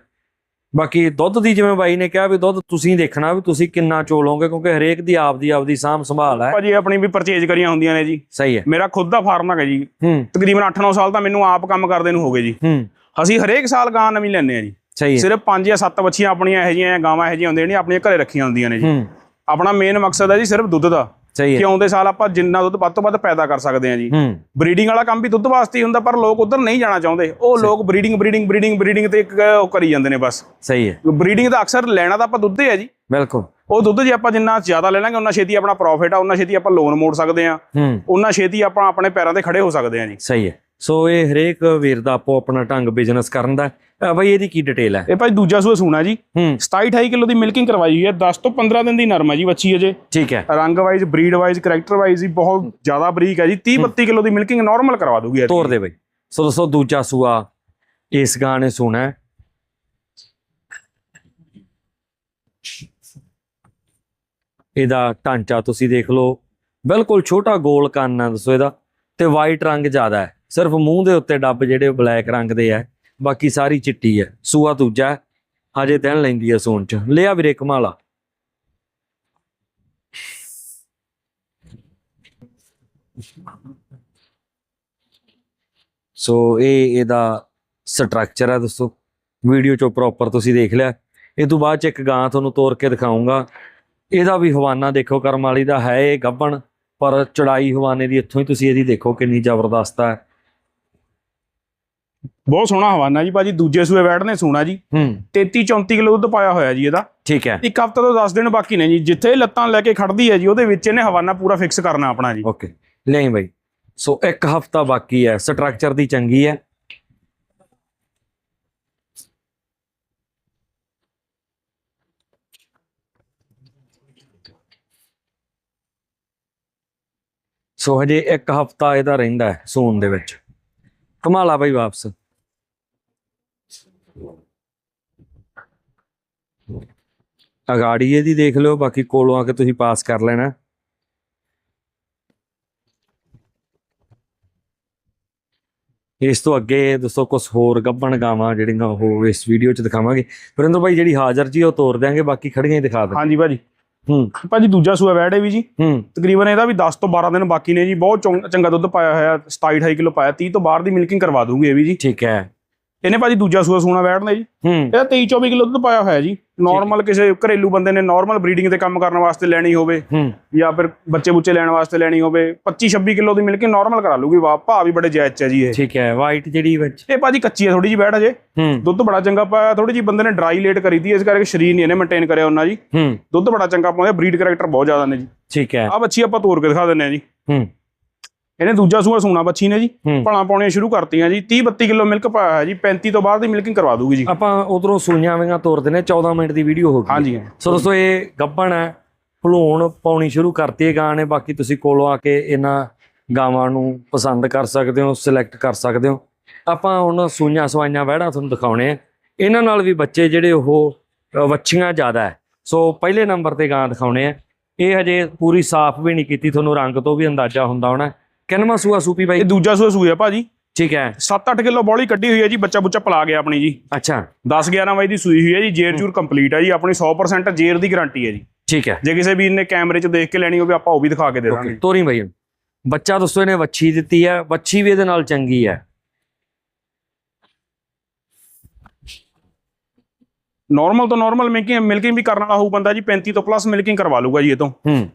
ਬਾਕੀ ਦੁੱਧ ਦੀ ਜਿਵੇਂ ਬਾਈ ਨੇ ਕਿਹਾ ਵੀ ਦੁੱਧ ਤੁਸੀਂ ਦੇਖਣਾ ਵੀ ਤੁਸੀਂ ਕਿੰਨਾ ਚੋਲੋਗੇ ਕਿਉਂਕਿ ਹਰੇਕ ਦੀ ਆਪਦੀ ਆਪਦੀ ਸਾਂਭ ਸੰਭਾਲ ਹੈ।
ਭਾਜੀ ਆਪਣੀ ਵੀ ਪਰਚੇਜ ਕਰੀਆਂ ਹੁੰਦੀਆਂ ਨੇ ਜੀ।
ਸਹੀ ਹੈ।
ਮੇਰਾ ਖੁਦ ਦਾ ਫਾਰਮ ਹੈਗਾ ਜੀ।
ਹੂੰ।
ਤਕਰੀਬਨ 8-9 ਸਾਲ ਤਾਂ ਮੈਨੂੰ ਆਪ ਕੰਮ ਕਰਦੇ ਨੂੰ ਹੋ ਗਏ ਜੀ।
ਹੂੰ।
ਅਸੀਂ ਹਰੇਕ ਸਾਲ ਗਾਂ ਨਵੀਂ ਲੈਂਦੇ ਆ ਜੀ।
ਸਹੀ ਹੈ।
ਸਿਰਫ 5 ਜਾਂ 7 ਬੱਚੀਆਂ ਆਪਣੀਆਂ ਇਹੋ ਜਿਹੀਆਂ ਗਾਵਾਂ ਇਹੋ ਜਿਹੀਆਂ ਹੁੰਦੀਆਂ ਨੇ ਆਪਣੀਆਂ ਘਰੇ ਰੱਖੀਆਂ ਹੁੰਦੀਆਂ ਨੇ ਜੀ।
ਹੂੰ।
ਆਪਣਾ ਮੇਨ ਮਕਸਦ ਹੈ ਜੀ ਸਿਰਫ ਦੁੱਧ ਦਾ।
ਸਹੀ
ਕਿ
ਹੈ
ਆਉਂਦੇ ਸਾਲ ਆਪਾਂ ਜਿੰਨਾ ਦੁੱਧ ਵੱਧ ਤੋਂ ਵੱਧ ਪੈਦਾ ਕਰ ਸਕਦੇ ਹਾਂ ਜੀ। ਬਰੀਡਿੰਗ ਵਾਲਾ ਕੰਮ ਵੀ ਦੁੱਧ ਵਾਸਤੇ ਹੀ ਹੁੰਦਾ ਪਰ ਲੋਕ ਉਧਰ ਨਹੀਂ ਜਾਣਾ ਚਾਹੁੰਦੇ। ਉਹ ਲੋਕ ਬਰੀਡਿੰਗ ਬਰੀਡਿੰਗ ਬਰੀਡਿੰਗ ਬਰੀਡਿੰਗ ਤੇ ਇੱਕ ਉਹ ਕਰੀ ਜਾਂਦੇ ਨੇ ਬਸ।
ਸਹੀ ਹੈ।
ਬਰੀਡਿੰਗ ਦਾ ਅਕਸਰ ਲੈਣਾ ਤਾਂ ਆਪਾਂ ਦੁੱਧ ਹੀ ਹੈ ਜੀ।
ਬਿਲਕੁਲ।
ਉਹ ਦੁੱਧ ਜੇ ਆਪਾਂ ਜਿੰਨਾ ਜ਼ਿਆਦਾ ਲੈ ਲਾਂਗੇ ਉਹਨਾਂ ਛੇਤੀ ਆਪਣਾ ਪ੍ਰੋਫਿਟ ਆ ਉਹਨਾਂ ਛੇਤੀ ਆਪਾਂ ਲੋਨ ਮੋੜ ਸਕਦੇ ਆ ਉਹਨਾਂ ਛੇਤੀ ਆਪਾਂ ਆਪਣੇ ਪੈਰਾਂ ਤੇ ਖੜੇ ਹੋ ਸਕਦੇ ਆ ਜੀ।
ਸਹੀ ਹੈ। ਸੋ ਇਹ ਹਰੇਕ ਵੀਰ ਦਾ ਆਪੋ ਆਪਣਾ ਢੰਗ ਬਿਜ਼ਨਸ ਕਰਨ ਦਾ ਅ, ਬਈ ਇਹਦੀ ਕੀ ਡਿਟੇਲ ਹੈ?
ਇਹ ਭਾਈ ਦੂਜਾ ਸੂਆ ਸੂਣਾ ਜੀ।
ਹੂੰ।
27 28 ਕਿਲੋ ਦੀ ਮਿਲਕਿੰਗ ਕਰਵਾਈ ਹੋਈ ਹੈ। 10 ਤੋਂ 15 ਦਿਨ ਦੀ ਨਰਮ ਹੈ ਜੀ ਬੱਚੀ ਅਜੇ।
ਠੀਕ ਹੈ।
ਰੰਗ wise breed wise character wise ਹੀ ਬਹੁਤ ਜ਼ਿਆਦਾ ਬਰੀਕ ਹੈ ਜੀ। 30 32 ਕਿਲੋ ਦੀ ਮਿਲਕਿੰਗ ਨਾਰਮਲ ਕਰਵਾ ਦੂਗੀ ਇਹ।
ਤੋਰ ਦੇ ਬਈ। ਸੋ ਦੋਸਤੋ ਦੂਜਾ ਸੂਆ ਇਸ ਗਾਂ ਨੇ ਸੁਣਾ ਹੈ। ਇਹਦਾ ਢਾਂਚਾ ਤੁਸੀਂ ਦੇਖ ਲਓ। ਬਿਲਕੁਲ ਛੋਟਾ ਗੋਲ ਕੰਨ ਆ ਦੱਸੋ ਇਹਦਾ। ਤੇ ਵਾਈਟ ਰੰਗ ਜ਼ਿਆਦਾ ਹੈ। ਸਿਰਫ ਮੂੰਹ ਦੇ ਉੱਤੇ ਡੱਬ ਜਿਹੜੇ ਬਲੈਕ ਰੰਗ ਦੇ ਆ, ਬਾਕੀ ਸਾਰੀ ਚਿੱਟੀ ਹੈ ਸੂਆ ਦੂਜਾ ਹਜੇ ਦਿਨ ਲੈਂਦੀ ਹੈ ਸੂਣ ਚ। ਲਿਆ ਵੀਰੇ ਕਮਾਲਾ। ਸੋ ਇਹ ਇਹਦਾ ਸਟਰਕਚਰ ਹੈ ਦੋਸਤੋ ਵੀਡੀਓ ਚੋਂ ਪ੍ਰੋਪਰ ਤੁਸੀਂ ਦੇਖ ਲਿਆ। ਇਹ ਤੋਂ ਬਾਅਦ ਚ ਇੱਕ ਗਾਂ ਤੁਹਾਨੂੰ ਤੋੜ ਕੇ ਦਿਖਾਉਂਗਾ ਇਹਦਾ ਵੀ ਹਵਾਨਾ ਦੇਖੋ, ਕਰਮ ਵਾਲੀ ਦਾ ਹੈ ਇਹ ਗੱਭਣ ਪਰ ਚੜਾਈ ਹਵਾਨੇ ਦੀ ਇੱਥੋਂ ਹੀ ਤੁਸੀਂ ਇਹਦੀ ਦੇਖੋ ਕਿੰਨੀ ਜ਼ਬਰਦਸਤ ਹੈ
ਬਹੁਤ ਸੋਹਣਾ ਹਵਾਨਾ ਜੀ ਭਾਜੀ ਦੂਜੇ ਸੂਏ ਬੈਠ ਨੇ ਸੋਹਣਾ ਜੀ।
ਹੂੰ।
33 34 ਕਿਲੋ ਦੁੱਧ ਪਾਇਆ ਹੋਇਆ ਜੀ ਇਹਦਾ।
ਠੀਕ ਹੈ।
ਇੱਕ ਹਫਤਾ ਤੋਂ 10 ਦਿਨ ਬਾਕੀ ਨੇ ਜੀ ਜਿੱਥੇ ਲੱਤਾਂ ਲੈ ਕੇ ਖੜਦੀ ਹੈ ਜੀ ਉਹਦੇ ਵਿੱਚ ਇਹਨੇ ਹਵਾਨਾ ਪੂਰਾ ਫਿਕਸ ਕਰਨਾ ਆਪਣਾ ਜੀ।
ਓਕੇ ਨਹੀਂ ਬਈ। ਸੋ ਇੱਕ ਹਫਤਾ ਬਾਕੀ ਹੈ ਸਟਰਕਚਰ ਦੀ ਚੰਗੀ ਹੈ। ਸੋ ਹਜੇ ਇੱਕ ਹਫਤਾ ਇਹਦਾ ਰਹਿੰਦਾ ਹੈ ਸੂਨ ਦੇ ਵਿੱਚ। ਘਮਾਲਾ ਬਾਈ ਵਾਪਸ। ਅਗਾੜੀ ਇਹਦੀ ਦੇਖ ਲਿਓ, ਬਾਕੀ ਕੋਲੋਂ ਆ ਕੇ ਤੁਸੀਂ ਪਾਸ ਕਰ ਲੈਣਾ। ਇਸ ਤੋਂ ਅੱਗੇ ਦੋਸਤੋ ਕੁਝ ਹੋਰ ਗੱਭਣ ਗਾਵਾਂ ਜਿਹੜੀਆਂ ਉਹ ਇਸ ਵੀਡੀਓ 'ਚ ਦਿਖਾਵਾਂਗੇ। ਵਰਿੰਦਰ ਭਾਈ ਜਿਹੜੀ ਹਾਜ਼ਰ ਜੀ, ਉਹ ਤੋਰ ਦਿਆਂਗੇ, ਬਾਕੀ ਖੜੀਆਂ ਹੀ ਦਿਖਾ ਦੇ
ਹਾਂਜੀ ਭਾਜੀ।
ਹੂੰ।
ਭਾਜੀ ਦੂਜਾ ਸੂਆ ਹੈ ਵੀ ਜੀ।
ਹੂੰ।
ਤਕਰੀਬਨ ਇਹਦਾ ਵੀ 10 ਤੋਂ 12 ਦਿਨ ਬਾਕੀ ਨੇ ਜੀ। ਬਹੁਤ ਚੰਗਾ ਦੁੱਧ ਪਾਇਆ ਹੋਇਆ 27 28 ਕਿਲੋ ਪਾਇਆ 30 ਤੋਂ ਬਾਹਰ ਦੀ ਮਿਲਕਿੰਗ ਕਰਵਾ ਦੂਗੀ ਇਹ ਵੀ ਜੀ।
ਠੀਕ ਹੈ।
ਇਹਨੇ ਭਾਜੀ ਦੂਜਾ ਸੂਆ ਸੋਨਾ ਬੈਠ ਨੇ ਜੀ ਇਹਦਾ 23 24 ਕਿਲੋ ਦੁੱਧ ਪਾਇਆ ਹੋਇਆ ਜੀ। ਨਾਰਮਲ ਕਿਸੇ ਘਰੇਲੂ ਬੰਦੇ ਨੇ ਨਾਰਮਲ ਬਰੀਡਿੰਗ ਤੇ ਕੰਮ ਕਰਨ ਵਾਸਤੇ ਲੈਣੀ ਹੋਵੇ ਜਾਂ ਫਿਰ ਬੱਚੇ ਬੁੱਚੇ ਲੈਣ ਵਾਸਤੇ ਲੈਣੀ ਹੋਵੇ 25 26 ਕਿਲੋ ਦੀ ਮਿਲਕਿੰਗ ਨਾਰਮਲ ਕਰਾ ਲੂਗੀ। ਵਾਹ ਭਾ ਵੀ ਬੜੇ ਜਾਇਜ਼ ਚ ਹੈ ਜੀ ਇਹ।
ਠੀਕ ਹੈ ਵਾਈਟ ਜਿਹੜੀ ਵਿੱਚ।
ਇਹ ਭਾਜੀ ਕੱਚੀ ਹੈ ਥੋੜੀ ਜੀ। ਬੈਠ ਅਜੇ ਦੁੱਧ ਬੜਾ ਚੰਗਾ ਪਾਇਆ ਥੋੜੀ ਜੀ ਬੰਦੇ ਨੇ ਡਰਾਈ ਲੇਟ ਕਰੀ ਦੀ ਇਸ ਕਰਕੇ ਸਰੀਰ ਨਹੀਂ ਇਹਨੇ ਮੇਨਟੇਨ ਕਰਿਆ ਉਹਨਾਂ ਜੀ ਦੁੱਧ ਬੜਾ ਚੰਗਾ ਪਾਉਂਦੇ ਬਰੀਡ ਕੈਰੈਕਟਰ ਬਹੁਤ ਜ਼ਿਆਦਾ ਨੇ ਜੀ।
ਠੀਕ ਹੈ।
ਆ ਬੱਚੀ ਆਪਾਂ ਤੋੜ ਕੇ ਦਿਖਾ ਦਿੰਨੇ ਆ ਜੀ।
ਹੂੰ।
ਇਹਨੇ ਦੂਜਾ ਸੂਆ ਸੂਣਾ ਬੱਚੀ ਨੇ ਜੀ। ਭਲਾਂ ਪਾਉਣੀਆਂ ਸ਼ੁਰੂ ਕਰਤੀਆਂ ਜੀ। 30 32 ਕਿਲੋ ਮਿਲਕ ਪਾਇਆ ਹੈ ਜੀ। 35 ਤੋਂ ਬਾਅਦ ਦੀ ਮਿਲਕਿੰਗ ਕਰਵਾ ਦੂਗੀ ਜੀ।
ਆਪਾਂ ਉਧਰੋਂ ਸੂਈਆਂ ਵੀਆਂ ਤੋਰਦੇ ਨੇ 14 ਮਿੰਟ ਦੀ ਵੀਡੀਓ ਹੋ ਗਈ।
ਹਾਂਜੀ।
ਸੋ ਦੋਸਤੋ ਇਹ ਗੱਭਣ ਹੈ। ਭਲੂਣ ਪਾਉਣੀ ਸ਼ੁਰੂ ਕਰਤੀ ਹੈ ਗਾਂ ਨੇ ਬਾਕੀ ਤੁਸੀਂ ਕੋਲੋਂ ਆ ਕੇ ਇਹਨਾਂ ਗਾਵਾਂ ਨੂੰ ਪਸੰਦ ਕਰ ਸਕਦੇ ਹੋ ਸਿਲੈਕਟ ਕਰ ਸਕਦੇ ਹੋ। ਆਪਾਂ ਹੁਣ ਸੂਈਆਂ ਸਵਾਈਆਂ ਵਹਿੜਾਂ ਤੁਹਾਨੂੰ ਦਿਖਾਉਣੇ ਆ। ਇਹਨਾਂ ਨਾਲ ਵੀ ਬੱਚੇ ਜਿਹੜੇ ਉਹ ਵੱਛੀਆਂ ਜ਼ਿਆਦਾ ਹੈ। ਸੋ ਪਹਿਲੇ ਨੰਬਰ ਤੇ ਗਾਂ ਦਿਖਾਉਣੇ ਆ। ਇਹ ਹਜੇ ਪੂਰੀ ਸਾਫ਼ ਵੀ ਨਹੀਂ ਕੀਤੀ ਤੁਹਾਨੂੰ ਰੰਗ ਤੋਂ ਵੀ ਅੰਦਾਜ਼ਾ ਹੁੰਦਾ ਹੋਣਾ। ਕਿੰਨਵਾਂ ਸੂਆ ਸੂਪੀ ਬਾਈ?
ਇਹ ਦੂਜਾ ਸੂਆ ਸੂਆ ਭਾਜੀ।
ਠੀਕ ਹੈ।
7-8 ਕਿਲੋ ਬੋਲੀ ਕੱਢੀ ਹੋਈ ਹੈ ਜੀ ਬੱਚਾ ਬੁੱਚਾ ਪਲਾ ਗਿਆ ਆਪਣੀ ਜੀ।
ਅੱਛਾ।
10 11 ਵਜੇ ਦੀ ਸੂਈ ਹੋਈ ਹੈ ਜੀ ਜੇਰ ਜੂਰ ਕੰਪਲੀਟ ਹੈ ਜੀ ਆਪਣੀ 100% ਜੇਰ ਦੀ ਗਾਰੰਟੀ ਹੈ ਜੀ।
ਠੀਕ ਹੈ।
ਜੇ ਕਿਸੇ ਵੀਰ ਨੇ ਕੈਮਰੇ 'ਚ ਦੇਖ ਕੇ ਲੈਣੀ ਹੋਵੇ ਆਪਾਂ ਉਹ ਵੀ ਦਿਖਾ ਕੇ ਦੇ ਦਾਂਗੇ।
ਤੋਰੀ ਬਾਈ। ਬੱਚਾ ਦੋਸਤੋ ਇਹਨੇ ਵੱਛੀ ਦਿੱਤੀ ਹੈ ਵੱਛੀ ਵੀ ਇਹਦੇ ਨਾਲ ਚੰਗੀ ਹੈ।
ਨਾਰਮਲ ਤੋਂ ਨਾਰਮਲ ਮਿਲਕਿੰਗ ਮਿਲਕਿੰਗ ਵੀ ਕਰਨ ਵਾਲਾ ਹੋਊ ਬੰਦਾ ਜੀ 35 ਤੋਂ ਪਲੱਸ ਮਿਲਕਿੰਗ ਕਰਵਾ ਲੂਗਾ ਜੀ ਇਹ ਤੋਂ।
ਹੂੰ।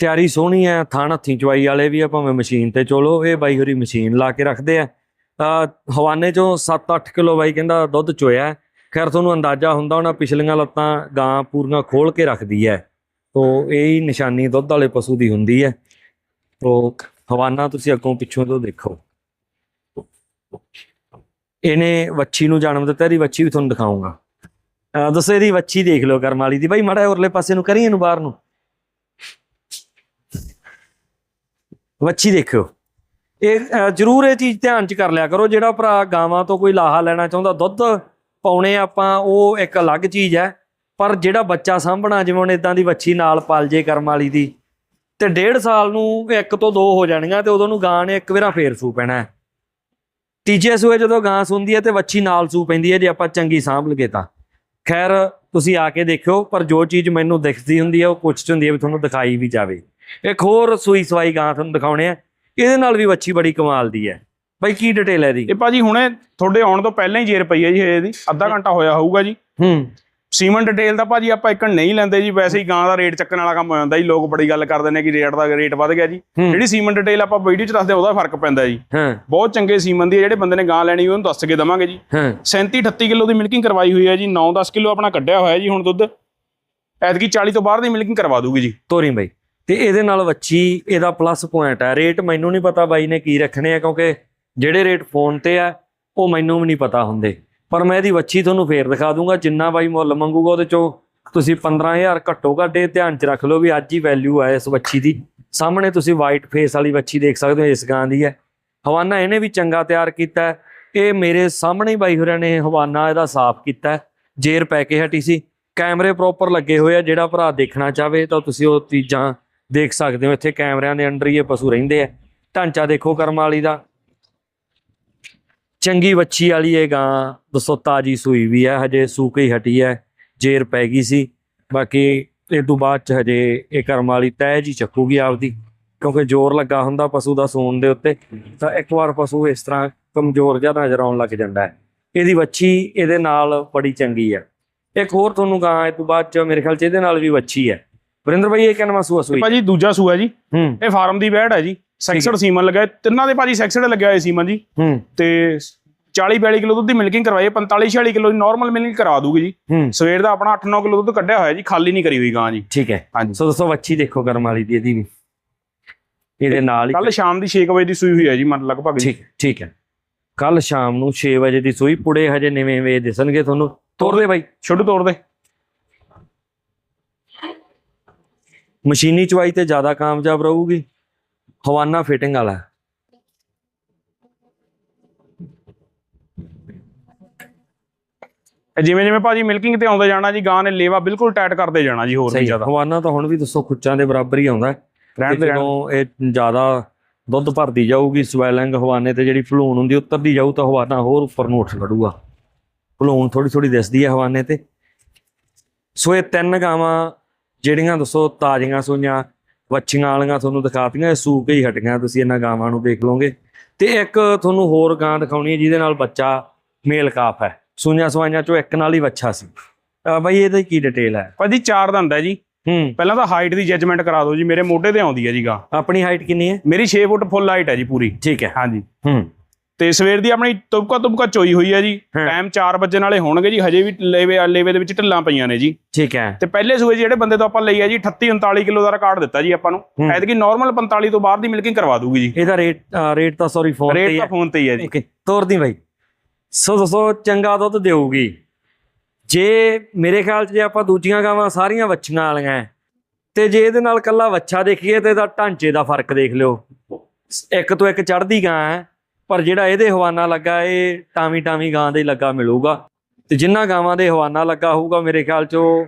ਤਿਆਰੀ ਸੋਹਣੀ ਹੈ, ਥਣ ਹੱਥੀਂ ਚਵਾਈ ਵਾਲੇ ਵੀ ਆ, ਭਾਵੇਂ ਮਸ਼ੀਨ ਤੇ ਚੋਲੋ, ਇਹ ਬਾਈ ਹੋਰੀ ਮਸ਼ੀਨ ਲਾ ਕੇ ਰੱਖਦੇ ਆ। ਹਵਾਨੇ ਚੋਂ 7-8 ਕਿਲੋ ਬਾਈ ਕਹਿੰਦਾ ਦੁੱਧ ਚੋਇਆ ਖੈਰ, ਤੁਹਾਨੂੰ ਅੰਦਾਜ਼ਾ ਹੁੰਦਾ ਹੋਣਾ, ਪਿਛਲੀਆਂ ਲੱਤਾਂ ਗਾਂ ਪੂਰੀਆਂ ਖੋਲ ਕੇ ਰੱਖਦੀ ਹੈ। ਤੋ ਇਹ ਹੀ ਨਿਸ਼ਾਨੀ ਦੁੱਧ ਵਾਲੇ ਪਸ਼ੂ ਦੀ ਹੁੰਦੀ ਹੈ। ਤੋ ਹਵਾਨਾ ਤੁਸੀਂ ਅੱਗੋਂ ਪਿੱਛੋਂ ਤੋਂ ਦੇਖੋ। ਇਹਨੇ ਵੱਛੀ ਨੂੰ ਜਨਮ ਦਿੱਤਾ, ਇਹਦੀ ਵੱਛੀ ਵੀ ਤੁਹਾਨੂੰ ਦਿਖਾਉਂਗਾ ਅਹ ਦੱਸੋ, ਇਹਦੀ ਵੱਛੀ ਦੇਖ ਲਓ ਕਰਮਾਲੀ ਦੀ। ਬਾਈ, ਮਾੜਾ ਉਰਲੇ ਪਾਸੇ ਨੂੰ ਕਰੀਏ ਇਹਨੂੰ ਬਾਹਰ ਨੂੰ। ਵੱਛੀ ਦੇਖਿਓ। ਇਹ ਜ਼ਰੂਰ ਇਹ ਚੀਜ਼ ਧਿਆਨ ਚ ਕਰ ਲਿਆ ਕਰੋ। ਜਿਹੜਾ ਭਰਾ ਗਾਵਾਂ ਤੋਂ ਕੋਈ ਲਾਹਾ ਲੈਣਾ ਚਾਹੁੰਦਾ, ਦੁੱਧ ਪਾਉਣੇ ਆਪਾਂ, ਉਹ ਇੱਕ ਅਲੱਗ ਚੀਜ਼ ਹੈ। ਪਰ ਜਿਹੜਾ ਬੱਚਾ ਸਾਂਭਣਾ, ਜਿਵੇਂ ਹੁਣ ਇਦਾਂ ਦੀ ਵੱਛੀ ਨਾਲ ਪਾਲ ਜੇ ਕਰਮ ਵਾਲੀ ਦੀ, ਤੇ ਡੇਢ ਸਾਲ ਨੂੰ ਇੱਕ ਤੋਂ ਦੋ ਹੋ ਜਾਣੀਆਂ ਤੇ ਉਦੋਂ ਨੂੰ ਗਾਂ ਨੇ ਇੱਕ ਵਾਰਾ ਫੇਰ ਸੂ ਪੈਣਾ ਤੀਜੇ ਸੂਏ ਜਦੋਂ ਗਾਂ ਸੁੰਦੀ ਹੈ ਤੇ ਵੱਛੀ ਨਾਲ ਸੂ ਪੈਂਦੀ ਹੈ, ਜੇ ਆਪਾਂ ਚੰਗੀ ਸਾਂਭ ਲਈਏ ਤਾਂ। ਖੈਰ, ਤੁਸੀਂ ਆ ਕੇ ਦੇਖਿਓ, ਪਰ ਜੋ ਚੀਜ਼ ਮੈਨੂੰ ਦਿਖਦੀ ਹੁੰਦੀ ਹੈ, ਉਹ ਕੁਛ ਚ ਹੁੰਦੀ ਹੈ ਵੀ ਤੁਹਾਨੂੰ ਦਿਖਾਈ ਵੀ ਜਾਵੇ। ਇੱਕ ਹੋਰ ਸੂਈ ਸਵਾਈ ਗਾਂ ਤੁਹਾਨੂੰ ਦਿਖਾਉਣੇ ਆ। ਇਹਦੇ ਨਾਲ ਵੀ ਵੱਛੀ ਬੜੀ ਕਮਾਲ ਦੀ ਹੈ। ਬਾਈ ਕੀ ਡਿਟੇਲ ਹੈ ਇਹਦੀ?
ਇਹ ਭਾਜੀ ਹੁਣੇ ਤੁਹਾਡੇ ਆਉਣ ਤੋਂ ਪਹਿਲਾਂ ਹੀ ਜੇਰ ਪਈ ਹੈ ਜੀ ਇਹਦੀ। ਅੱਧਾ ਘੰਟਾ ਹੋਇਆ ਹੋਊਗਾ ਜੀ।
ਹੂੰ।
ਸੀਮਨ ਡਿਟੇਲ ਦਾ ਭਾਜੀ ਆਪਾਂ ਇੱਕ ਨਹੀਂ ਲੈਂਦੇ ਜੀ। ਵੈਸੇ ਹੀ ਗਾਂ ਦਾ ਰੇਟ ਚੱਕਣ ਵਾਲਾ ਕੰਮ ਹੋ ਜਾਂਦਾ ਜੀ। ਲੋਕ ਬੜੀ ਗੱਲ ਕਰਦੇ ਨੇ ਕਿ ਰੇਟ ਦਾ ਰੇਟ ਵੱਧ ਗਿਆ ਜੀ। ਜਿਹੜੀ ਸੀਮਨ ਡਿਟੇਲ ਆਪਾਂ ਵੀਡੀਓ 'ਚ ਦੱਸਦੇ ਉਹਦਾ ਫ਼ਰਕ ਪੈਂਦਾ ਜੀ।
ਹਾਂ।
ਬਹੁਤ ਚੰਗੇ ਸੀਮਨ ਦੀ ਜਿਹੜੇ ਬੰਦੇ ਨੇ ਗਾਂ ਲੈਣੀ ਉਹਨੂੰ ਦੱਸ ਕੇ ਦਵਾਂਗੇ ਜੀ।
ਹਾਂ।
37 38 ਕਿਲੋ ਦੀ ਮਿਲਕਿੰਗ ਕਰਵਾਈ ਹੋਈ ਹੈ ਜੀ। 9-10 ਕਿਲੋ ਆਪਣਾ ਕੱਢਿਆ ਹੋਇਆ ਜੀ ਹੁਣ ਦੁੱਧ। ਐਤਕੀ 40 ਤੋਂ ਬਾਹਰ ਦੀ ਮਿਲਕਿੰਗ ਕਰਵਾ ਦੂਗੀ ਜੀ।
ਤੋਰੀ ਬਾਈ। ਤੇ ਇਹਦੇ ਨਾਲ ਵੱਛੀ, ਇਹਦਾ ਪਲੱਸ ਪੁਆਇੰਟ ਹੈ ਰੇਟ ਮੈਨੂੰ ਨਹੀਂ ਪਤਾ ਬਾਈ ਨੇ ਕੀ ਰੱਖਣੇ ਆ, ਕਿਉਂਕਿ ਜਿਹੜੇ ਰੇਟ ਫੋਨ ਤੇ ਆ, ਉਹ ਮੈਨੂੰ ਵੀ ਨਹੀਂ ਪਤਾ ਹੁੰਦੇ। ਪਰ ਮੈਂ ਇਹਦੀ ਵੱਛੀ ਤੁਹਾਨੂੰ ਫੇਰ ਦਿਖਾ ਦੂੰਗਾ, ਜਿੰਨਾ ਬਾਈ ਮੁੱਲ ਮੰਗੂਗਾ ਉਹਦੇ ਚੋਂ ਤੁਸੀਂ 15000 ਘੱਟੋ ਘੱਟ ਇਹ ਧਿਆਨ ਚ ਰੱਖ ਲਓ ਵੀ ਅੱਜ ਹੀ ਵੈਲਿਊ ਆ ਇਸ ਵੱਛੀ ਦੀ। ਸਾਹਮਣੇ ਤੁਸੀਂ ਵਾਈਟ ਫੇਸ ਵਾਲੀ ਵੱਛੀ ਦੇਖ ਸਕਦੇ ਹੋ, ਇਸ ਗਾਂ ਦੀ ਹੈ। ਹਵਾਨਾ ਇਹਨੇ ਵੀ ਚੰਗਾ ਤਿਆਰ ਕੀਤਾ ਹੈ। ਇਹ ਮੇਰੇ ਸਾਹਮਣੇ ਬਾਈ ਹੋਰਾਂ ਨੇ ਹਵਾਨਾ ਇਹਦਾ ਸਾਫ਼ ਕੀਤਾ ਜੇਰ ਪੈ ਕੇ ਹਟੀ ਸੀ। ਕੈਮਰੇ ਪ੍ਰੋਪਰ ਲੱਗੇ ਹੋਏ ਆ, ਜਿਹੜਾ ਭਰਾ ਦੇਖਣਾ ਚਾਹਵੇ ਤਾਂ ਤੁਸੀਂ ਉਹ ਚੀਜ਼ਾਂ ਦੇਖ ਸਕਦੇ ਹੋ ਇੱਥੇ ਕੈਮਰਿਆਂ ਦੇ ਅੰਡਰ ਹੀ ਇਹ ਪਸ਼ੂ ਰਹਿੰਦੇ ਆ। ਢਾਂਚਾ ਦੇਖੋ ਕਰਮ ਵਾਲੀ ਦਾ। ਚੰਗੀ ਵੱਛੀ ਵਾਲੀ ਇਹ ਗਾਂ, ਦੱਸੋ ਤਾਜੀ ਸੂਈ ਵੀ ਹੈ ਹਜੇ ਸੂਕ ਹੀ ਹਟੀ ਹੈ ਜੇਰ ਪੈ ਗਈ ਸੀ। ਬਾਕੀ ਇਹ ਤੋਂ ਬਾਅਦ ਚ ਹਜੇ ਇਹ ਕਰਮ ਵਾਲੀ ਤਹਿ ਜੀ ਚੱਕੂਗੀ ਆਪਦੀ, ਕਿਉਂਕਿ ਜ਼ੋਰ ਲੱਗਾ ਹੁੰਦਾ ਪਸ਼ੂ ਦਾ ਸੂਣ ਦੇ ਉੱਤੇ, ਤਾਂ ਇੱਕ ਵਾਰ ਪਸ਼ੂ ਇਸ ਤਰ੍ਹਾਂ ਕਮਜ਼ੋਰ ਜਿਹਾ ਨਜ਼ਰ ਆਉਣ ਲੱਗ ਜਾਂਦਾ ਹੈ। ਇਹਦੀ ਵੱਛੀ ਇਹਦੇ ਨਾਲ ਬੜੀ ਚੰਗੀ ਹੈ ਇੱਕ ਹੋਰ ਤੁਹਾਨੂੰ ਗਾਂ, ਇਹ ਤੋਂ ਬਾਅਦ ਚ ਮੇਰੇ ਖਿਆਲ ਚ ਇਹਦੇ ਨਾਲ ਵੀ ਵੱਛੀ ਹੈ ਵਰਿੰਦਰ ਭਾਈ ਇਹ ਕਿੰਨਵਾਂ ਸੂਆ ਸੂਈ?
ਭਾਜੀ ਦੂਜਾ ਸੂਆ ਜੀ। ਇਹ ਫਾਰਮ ਦੀ ਵੈੜ ਹੈ ਜੀ। ਸੈਕਸਡ ਸੀਮਨ ਲੱਗਾ। ਤਿੰਨਾਂ ਦੇ ਭਾਜੀ ਸੈਕਸਡ ਲੱਗਿਆ ਹੋਇਆ ਸੀਮਨ ਜੀ। ਤੇ 40 42 ਕਿਲੋ ਦੁੱਧ ਦੀ ਮਿਲਕਿੰਗ ਕਰਵਾਈ ਹੈ, 45 46 ਕਿਲੋ ਦੀ ਨਾਰਮਲ ਮਿਲਕਿੰਗ ਕਰਵਾ ਦੂਗੀ ਜੀ। ਸਵੇਰ ਦਾ ਆਪਣਾ 8-9 ਕਿਲੋ ਦੁੱਧ ਕੱਢਿਆ ਹੋਇਆ ਜੀ ਖਾਲੀ ਨਹੀਂ ਕਰੀ ਹੋਈ ਗਾਂ ਜੀ।
ਠੀਕ ਹੈ।
ਹਾਂਜੀ।
ਸੋ ਦੋਸਤੋ ਵੱਛੀ ਦੇਖੋ ਕਰਮ ਵਾਲੀ ਦੀ ਇਹਦੀ ਵੀ। ਇਹਦੇ ਨਾਲ ਹੀ
ਕੱਲ ਸ਼ਾਮ ਦੀ 6 ਵਜੇ ਦੀ ਸੂਈ ਹੋਈ ਹੈ ਜੀ ਮਨ ਲਗਭਗ
ਠੀਕ ਠੀਕ ਹੈ। ਕੱਲ ਸ਼ਾਮ ਨੂੰ 6 ਵਜੇ ਦੀ ਸੂਈ ਪੁੜੇ ਹਜੇ ਨਵੇਂ ਵੇ ਦਿਸਣਗੇ ਤੁਹਾਨੂੰ। ਤੋਰ ਦੇ ਬਾਈ।
ਛੁੱਟ ਤੋੜ ਦੇ।
ਮਸ਼ੀਨੀ ਚਵਾਈ ਤੇ ਜ਼ਿਆਦਾ ਕਾਮਯਾਬ ਰਹੂਗੀ। ਹਵਾਨਾ ਫਿਟਿੰਗ ਵਾਲਾ।
ਜਿਵੇਂ ਜਿਵੇਂ ਭਾਜੀ ਮਿਲਕਿੰਗ ਤੇ ਆਉਂਦਾ ਜਾਣਾ ਜੀ ਗਾਂ ਨੇ ਲੇਵਾ ਬਿਲਕੁਲ ਟਾਈਟ ਕਰਦੇ ਜਾਣਾ ਜੀ ਹੋਰ ਵੀ ਜ਼ਿਆਦਾ।
ਹਵਾਨਾ ਤਾਂ ਹੁਣ ਵੀ ਦੱਸੋ ਖੁੱਚਾਂ ਦੇ ਬਰਾਬਰ ਹੀ ਆਉਂਦਾ।
ਰਹਿਣ
ਜਦੋਂ ਇਹ ਜ਼ਿਆਦਾ ਦੁੱਧ ਭਰਦੀ ਜਾਊਗੀ ਸਵੈਲਿੰਗ ਹਵਾਨੇ ਤੇ ਜਿਹੜੀ ਫਲੂਣ ਹੁੰਦੀ ਉਤਰਦੀ ਜਾਊ ਤਾਂ ਹਵਾਨਾ ਹੋਰ ਉੱਪਰ ਨੂੰ ਉੱਠ ਖੜੂਗਾ। ਫਲੂਣ ਥੋੜੀ ਥੋੜੀ ਦਿਸਦੀ ਹੈ ਹਵਾਨੇ ਤੇ। ਸੋ ਇਹ ਤਿੰਨ ਗਾਵਾਂ ਜਿਹੜੀਆਂ ਦੱਸੋ ਤਾਜ਼ੀਆਂ ਸੂਈਆਂ ਵੱਛੀਆਂ ਵਾਲੀਆਂ ਤੁਹਾਨੂੰ ਦਿਖਾਤੀਆਂ ਇਹ ਸੂ ਕੇ ਹੀ ਹਟੀਆਂ ਤੁਸੀਂ ਇਹਨਾਂ ਗਾਵਾਂ ਨੂੰ ਦੇਖ ਲਓਗੇ। ਤੇ ਇੱਕ ਤੁਹਾਨੂੰ ਹੋਰ ਗਾਂ ਦਿਖਾਉਣੀ ਹੈ ਜਿਹਦੇ ਨਾਲ ਬੱਚਾ ਮੇਲ ਕਾਫ ਹੈ। ਸੂਈਆਂ ਸਵਾਈਆਂ ਚੋਂ ਇੱਕ ਨਾਲ ਹੀ ਬੱਚਾ ਸੀ। ਬਈ ਇਹਦੀ ਕੀ ਡਿਟੇਲ ਹੈ?
ਭਾਜੀ ਚਾਰ ਦੰਦ ਹੈ ਜੀ।
ਹੂੰ।
ਪਹਿਲਾਂ ਤਾਂ ਹਾਈਟ ਦੀ ਜੱਜਮੈਂਟ ਕਰਾ ਦਿਓ ਜੀ ਮੇਰੇ ਮੋਢੇ ਤੇ ਆਉਂਦੀ ਹੈ ਜੀ ਗਾਂ।
ਆਪਣੀ ਹਾਈਟ ਕਿੰਨੀ ਹੈ?
ਮੇਰੀ 6 ਫੁੱਟ ਫੁੱਲ ਹਾਈਟ ਹੈ ਜੀ ਪੂਰੀ।
ਠੀਕ ਹੈ।
ਹਾਂਜੀ।
ਹੂੰ।
ਤੇ ਸਵੇਰ ਦੀ ਆਪਣੀ ਤੁਬਕਾ ਤੁਬਕਾ ਚੋਈ ਹੋਈ ਹੈ ਜੀ। ਟਾਈਮ 4 ਵਜੇ ਨਾਲੇ ਹੋਣਗੇ ਜੀ ਹਜੇ ਵੀ ਲੇਵੇ ਲੇਵੇ ਦੇ ਵਿੱਚ ਢਿੱਲਾਂ ਪਈਆਂ ਨੇ ਜੀ।
ਠੀਕ ਹੈ।
ਤੇ ਪਹਿਲੇ ਸੂਏ ਜਿਹੜੇ ਬੰਦੇ ਤੋਂ ਆਪਾਂ ਲਈ ਹੈ ਜੀ 38 39 ਕਿਲੋ ਦਾ ਰਿਕਾਰਡ ਦਿੱਤਾ ਜੀ ਆਪਾਂ ਨੂੰ। ਐਤਕੀ ਨਾਰਮਲ 45 ਤੋਂ ਬਾਹਰ ਦੀ ਮਿਲਕਿੰਗ ਕਰਵਾ ਦੂਗੀ ਜੀ।
ਇਹਦਾ ਰੇਟ ਰੇਟ ਤਾਂ ਸੌਰੀ ਫੋਨ ਤੇ
ਰੇਟ
ਹੀ
ਤਾਂ
ਹੈ।
ਫੋਨ ਤੇ ਹੀ ਹੈ ਜੀ।
ਓਕੇ ਤੋਰਦੀ ਬਾਈ। ਸੋ ਦੋਸਤੋ ਚੰਗਾ ਦੁੱਧ ਦੇਊਗੀ। ਜੇ ਮੇਰੇ ਖਿਆਲ 'ਚ ਜੇ ਆਪਾਂ ਦੂਜੀਆਂ ਗਾਵਾਂ ਸਾਰੀਆਂ ਵੱਛੀਆਂ ਵਾਲੀਆਂ ਤੇ ਜੇ ਇਹਦੇ ਨਾਲ ਕੱਲਾ ਵੱਛਾ ਦੇਖੀਏ ਤੇ ਇਹਦਾ ਢਾਂਚੇ ਦਾ ਫ਼ਰਕ ਦੇਖ ਲਿਓ। ਇੱਕ ਤੋਂ ਇੱਕ ਚੜ੍ਹਦੀ ਗਾਂ ਹੈ ਪਰ ਜਿਹੜਾ ਇਹਦੇ ਹਵਾਨਾ ਲੱਗਾ ਇਹ ਟਾਵੀ ਟਾਵੀ ਗਾਂ ਦੇ ਲੱਗਾ ਮਿਲੂਗਾ। ਤੇ ਜਿੰਨਾ ਗਾਵਾਂ ਦੇ ਹਵਾਨਾ ਲੱਗਾ ਹੋਊਗਾ ਮੇਰੇ ਖਿਆਲ 'ਚ ਉਹ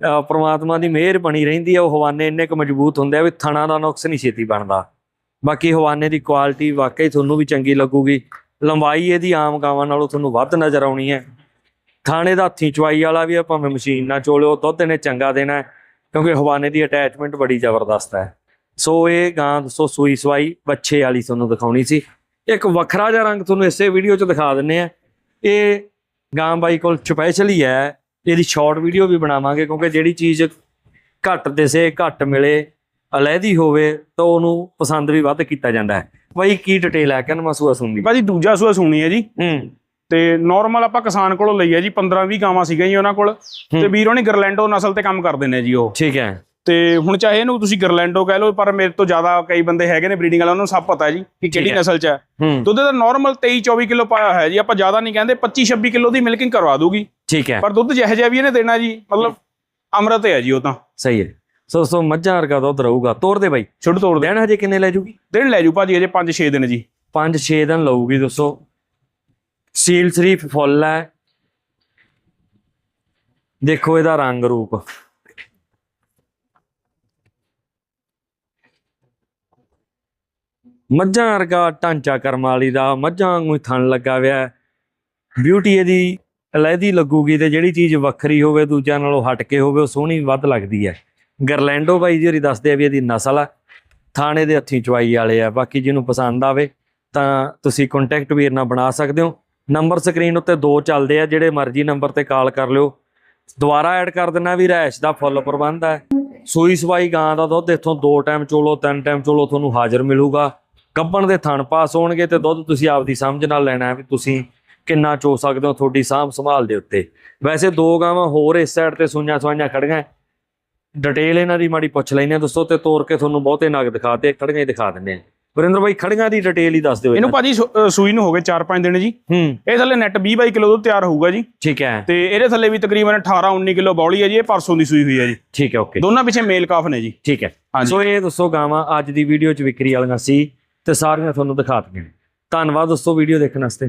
ਅ, ਪ੍ਰਮਾਤਮਾ ਦੀ ਮਿਹਰ ਬਣੀ ਰਹਿੰਦੀ ਹੈ ਉਹ ਹਵਾਨੇ ਇੰਨੇ ਕੁ ਮਜ਼ਬੂਤ ਹੁੰਦੇ ਆ ਵੀ ਥਣਾ ਦਾ ਨੁਕਸ ਨਹੀਂ ਛੇਤੀ ਬਣਦਾ। ਬਾਕੀ ਹਵਾਨੇ ਦੀ ਕੁਆਲਿਟੀ ਵਾਕਈ ਤੁਹਾਨੂੰ ਵੀ ਚੰਗੀ ਲੱਗੂਗੀ। ਲੰਬਾਈ ਇਹਦੀ ਆਮ ਗਾਵਾਂ ਨਾਲੋਂ ਤੁਹਾਨੂੰ ਵੱਧ ਨਜ਼ਰ ਆਉਣੀ ਹੈ। ਥਾਣੇ ਦਾ ਹੱਥੀਂ ਚਵਾਈ ਵਾਲਾ ਵੀ ਆ ਭਾਵੇਂ ਮਸ਼ੀਨ ਨਾਲ ਚੋਲਿਓ ਦੁੱਧ ਇਹਨੇ ਚੰਗਾ ਦੇਣਾ ਕਿਉਂਕਿ ਹਵਾਨੇ ਦੀ ਅਟੈਚਮੈਂਟ ਬੜੀ ਜ਼ਬਰਦਸਤ ਹੈ। ਸੋ ਇਹ ਗਾਂ ਸੋ ਸੂਈ ਸਵਾਈ ਬੱਚੇ ਵਾਲੀ ਤੁਹਾਨੂੰ ਦਿਖਾਉਣੀ ਸੀ। ਇੱਕ ਵੱਖਰਾ ਜਿਹਾ ਰੰਗ ਤੁਹਾਨੂੰ ਇਸੇ ਵੀਡੀਓ 'ਚ ਦਿਖਾ ਦਿੰਨੇ ਆ। ਇਹ ਗਾਂ ਬਾਈ ਕੋਲ ਸਪੈਸ਼ਲ ਹੀ ਹੈ। ਇਹਦੀ ਸ਼ਾਰਟ ਵੀਡੀਓ ਵੀ ਬਣਾਵਾਂਗੇ ਕਿਉਂਕਿ ਜਿਹੜੀ ਚੀਜ਼ ਘੱਟ ਦਿਸੇ ਘੱਟ ਮਿਲੇ ਅਲੈਦੀ ਹੋਵੇ ਤਾਂ ਉਹਨੂੰ ਪਸੰਦ ਵੀ ਵੱਧ ਕੀਤਾ ਜਾਂਦਾ ਹੈ। ਬਾਈ ਕੀ ਡਿਟੇਲ ਹੈ ਕਿਨ ਮਸੂਆ ਸੁਣਦੀ
ਭਾਜੀ ਦੂਜਾ ਸੂਆ ਸੁਣੀ ਹੈ ਜੀ।
ਹੂੰ।
ਤੇ ਨਾਰਮਲ ਆਪਾਂ ਕਿਸਾਨ ਕੋਲੋਂ ਲਈ ਹੈ ਜੀ 15 20 ਗਾਵਾਂ ਸੀਗੀਆਂ ਜੀ ਉਹਨਾਂ ਕੋਲ। ਤੇ ਵੀਰੋਂ ਨੇ ਗਰਲੈਂਡੋ ਨਸਲ ਤੇ ਕੰਮ ਕਰਦੇ ਨੇ ਜੀ ਉਹ।
ਠੀਕ ਹੈ।
ਤੇ ਹੁਣ ਚਾਹੇ ਇਹਨੂੰ ਤੁਸੀਂ ਗਰਲੈਂਡੋ ਕਹਿ ਲਓ ਪਰ ਮੇਰੇ ਤੋਂ ਜ਼ਿਆਦਾ ਕਈ ਬੰਦੇ ਹੈਗੇ ਨੇ ਬਰੀਡਿੰਗ ਵਾਲਾ ਉਹਨਾਂ ਨੂੰ ਸਭ ਪਤਾ ਹੈ ਜੀ ਕਿ ਕਿਹੜੀ
ਹੈ।
ਨਸਲ ਚ ਹੈ।
ਹੂੰ।
ਦੁੱਧ ਦਾ ਨਾਰਮਲ 23 24 ਕਿਲੋ ਪਾਇਆ ਹੋਇਆ ਜੀ ਆਪਾਂ ਜ਼ਿਆਦਾ ਨਹੀਂ ਕਹਿੰਦੇ 25 26 ਕਿਲੋ ਦੀ ਮਿਲਕਿੰਗ ਕਰਵਾ ਦੂਗੀ
ਠੀਕ ਹੈ।
ਪਰ ਦੁੱਧ ਜਿਹੋ ਜਿਹਾ ਵੀ ਇਹਨੇ ਦੇਣਾ ਜੀ ਮਤਲਬ ਅੰਮ੍ਰਿਤ ਹੈ ਜੀ ਉਹ ਤਾਂ।
ਸਹੀ ਹੈ। ਸੋ ਸੋ ਮੱਝਾਂ ਵਰਗਾ ਦੁੱਧ ਰਹੂਗਾ। ਤੋੜ ਦੇ ਬਾਈ।
ਛੁੱਟ ਤੋੜ ਦੇ।
ਦੇਣ ਹਜੇ ਕਿੰਨੇ ਲੈ ਜੂਗੀ?
ਦਿਨ ਲੈ ਜੂ ਭਾਜੀ ਅਜੇ 5 6 ਦਿਨ ਜੀ।
5-6 ਦਿਨ ਲਊਗੀ ਦੋਸਤੋ ਸੀਲ ਸ਼ਰੀਫ ਫੁੱਲ ਹੈ। ਦੇਖੋ ਇਹਦਾ ਰੰਗ ਰੂਪ। ਮੱਝਾਂ ਵਰਗਾ ਢਾਂਚਾ ਕਰਮ ਵਾਲੀ ਦਾ ਮੱਝਾਂ ਵਾਂਗੂ ਥਣ ਲੱਗਾ ਹੋਇਆ ਬਿਊਟੀ ਇਹਦੀ ਅਲੱਦੀ ਲੱਗੂਗੀ ਤੇ ਜਿਹੜੀ ਚੀਜ਼ ਵੱਖਰੀ ਹੋਵੇ, ਦੂਜਿਆਂ ਨਾਲੋਂ ਹਟ ਕੇ ਹੋਵੇ, ਉਹ ਸੋਹਣੀ ਵੱਧ ਲੱਗਦੀ ਹੈ। ਗਰਲੈਂਡੋ ਬਾਈ ਜੀ ਹੋਰੀ ਦੱਸਦੇ ਆ ਵੀ ਇਹਦੀ ਨਸਲ ਆ। ਥਾਣੇ ਦੇ ਹੱਥੀਂ ਚਵਾਈ ਵਾਲੇ ਆ। ਬਾਕੀ ਜਿਹਨੂੰ ਪਸੰਦ ਆਵੇ ਤਾਂ ਤੁਸੀਂ ਕੰਟੈਕਟ ਵੀਰ ਨਾਲ ਬਣਾ ਸਕਦੇ ਹੋ। ਨੰਬਰ ਸਕਰੀਨ ਉੱਤੇ ਦੋ ਚੱਲਦੇ ਆ। ਜਿਹੜੇ ਮਰਜ਼ੀ ਨੰਬਰ ਤੇ ਕਾਲ ਕਰ ਲਿਓ। ਦੁਬਾਰਾ ਐਡ ਕਰ ਦਿੰਨਾ ਵੀ ਰੈਸ਼ ਦਾ ਫੁੱਲ ਪ੍ਰਬੰਧ ਹੈ। ਸੂਈ ਸਵਾਈ ਗਾਂ ਦਾ ਦੁੱਧ ਇੱਥੋਂ ਦੋ ਟਾਈਮ ਚੋਲੋ, ਤਿੰਨ ਟਾਈਮ ਚੋਲੋ ਤੁਹਾਨੂੰ ਹਾਜ਼ਰ ਮਿਲੂਗਾ। ਕੱਪਣ ਦੇ ਥਣ ਪਾਸ ਹੋਣਗੇ ਤੇ ਦੁੱਧ ਤੁਸੀਂ ਆਪਦੀ ਸਮਝ ਨਾਲ ਲੈਣਾ ਹੈ ਵੀ ਤੁਸੀਂ ਕਿੰਨਾ ਚੋ ਸਕਦੇ ਹੋ ਤੁਹਾਡੀ ਸਾਂਭ ਸੰਭਾਲ ਦੇ ਉੱਤੇ। ਵੈਸੇ ਦੋ ਗਾਵਾਂ ਹੋਰ ਇਸ ਸਾਈਡ ਤੇ ਸੂਈਆਂ ਸਵਾਈਆਂ ਖੜੀਆਂ ਡਿਟੇਲ ਇਹਨਾਂ ਦੀ ਮਾੜੀ ਪੁੱਛ ਲੈਨੇ ਦੋਸਤੋ ਤੇ ਤੋਰ ਕੇ ਤੁਹਾਨੂੰ ਬਹੁਤੇ ਨਗ ਦਿਖਾਤੇ ਖੜੀਆਂ ਹੀ ਦਿਖਾ ਦਿੰਦੇ ਆ ਵਰਿੰਦਰ ਬਾਈ ਖੜੀਆਂ ਦੀ ਡਿਟੇਲ ਹੀ ਦੱਸ ਦਿਓ
ਇਹਨੂੰ ਭਾਜੀ ਸੂਈ ਨੂੰ ਹੋ ਗਏ 4-5 ਦਿਨ ਜੀ।
ਹੂੰ।
ਇਹ ਥੱਲੇ ਨੈਟ 20 22 ਕਿਲੋ ਦੁੱਧ ਤਿਆਰ ਹੋਊਗਾ ਜੀ।
ਠੀਕ ਹੈ।
ਤੇ ਇਹਦੇ ਥੱਲੇ ਵੀ ਤਕਰੀਬਨ 18 19 ਕਿਲੋ ਬੌਲੀ ਹੈ ਜੀ ਇਹ ਪਰਸੋਂ ਦੀ ਸੂਈ ਹੋਈ ਹੈ ਜੀ।
ਠੀਕ ਹੈ ਓਕੇ
ਦੋਨਾਂ ਪਿੱਛੇ ਮੇਲ ਕਾਫ ਨੇ ਜੀ।
ਠੀਕ ਹੈ। ਸੋ ਇਹ ਦੋਸਤੋ ਗਾਵਾਂ ਅੱਜ ਦੀ ਵੀਡੀਓ ਚ ਵਿਕਰੀ ਵਾਲੀਆਂ ਸੀ। ਤੇ ਸਾਰੀਆਂ ਤੁਹਾਨੂੰ ਦਿਖਾ ਦਿੱਤੀਆਂ ਧੰਨਵਾਦ ਦੋਸਤੋ ਵੀਡੀਓ ਦੇਖਣ ਵਾਸਤੇ।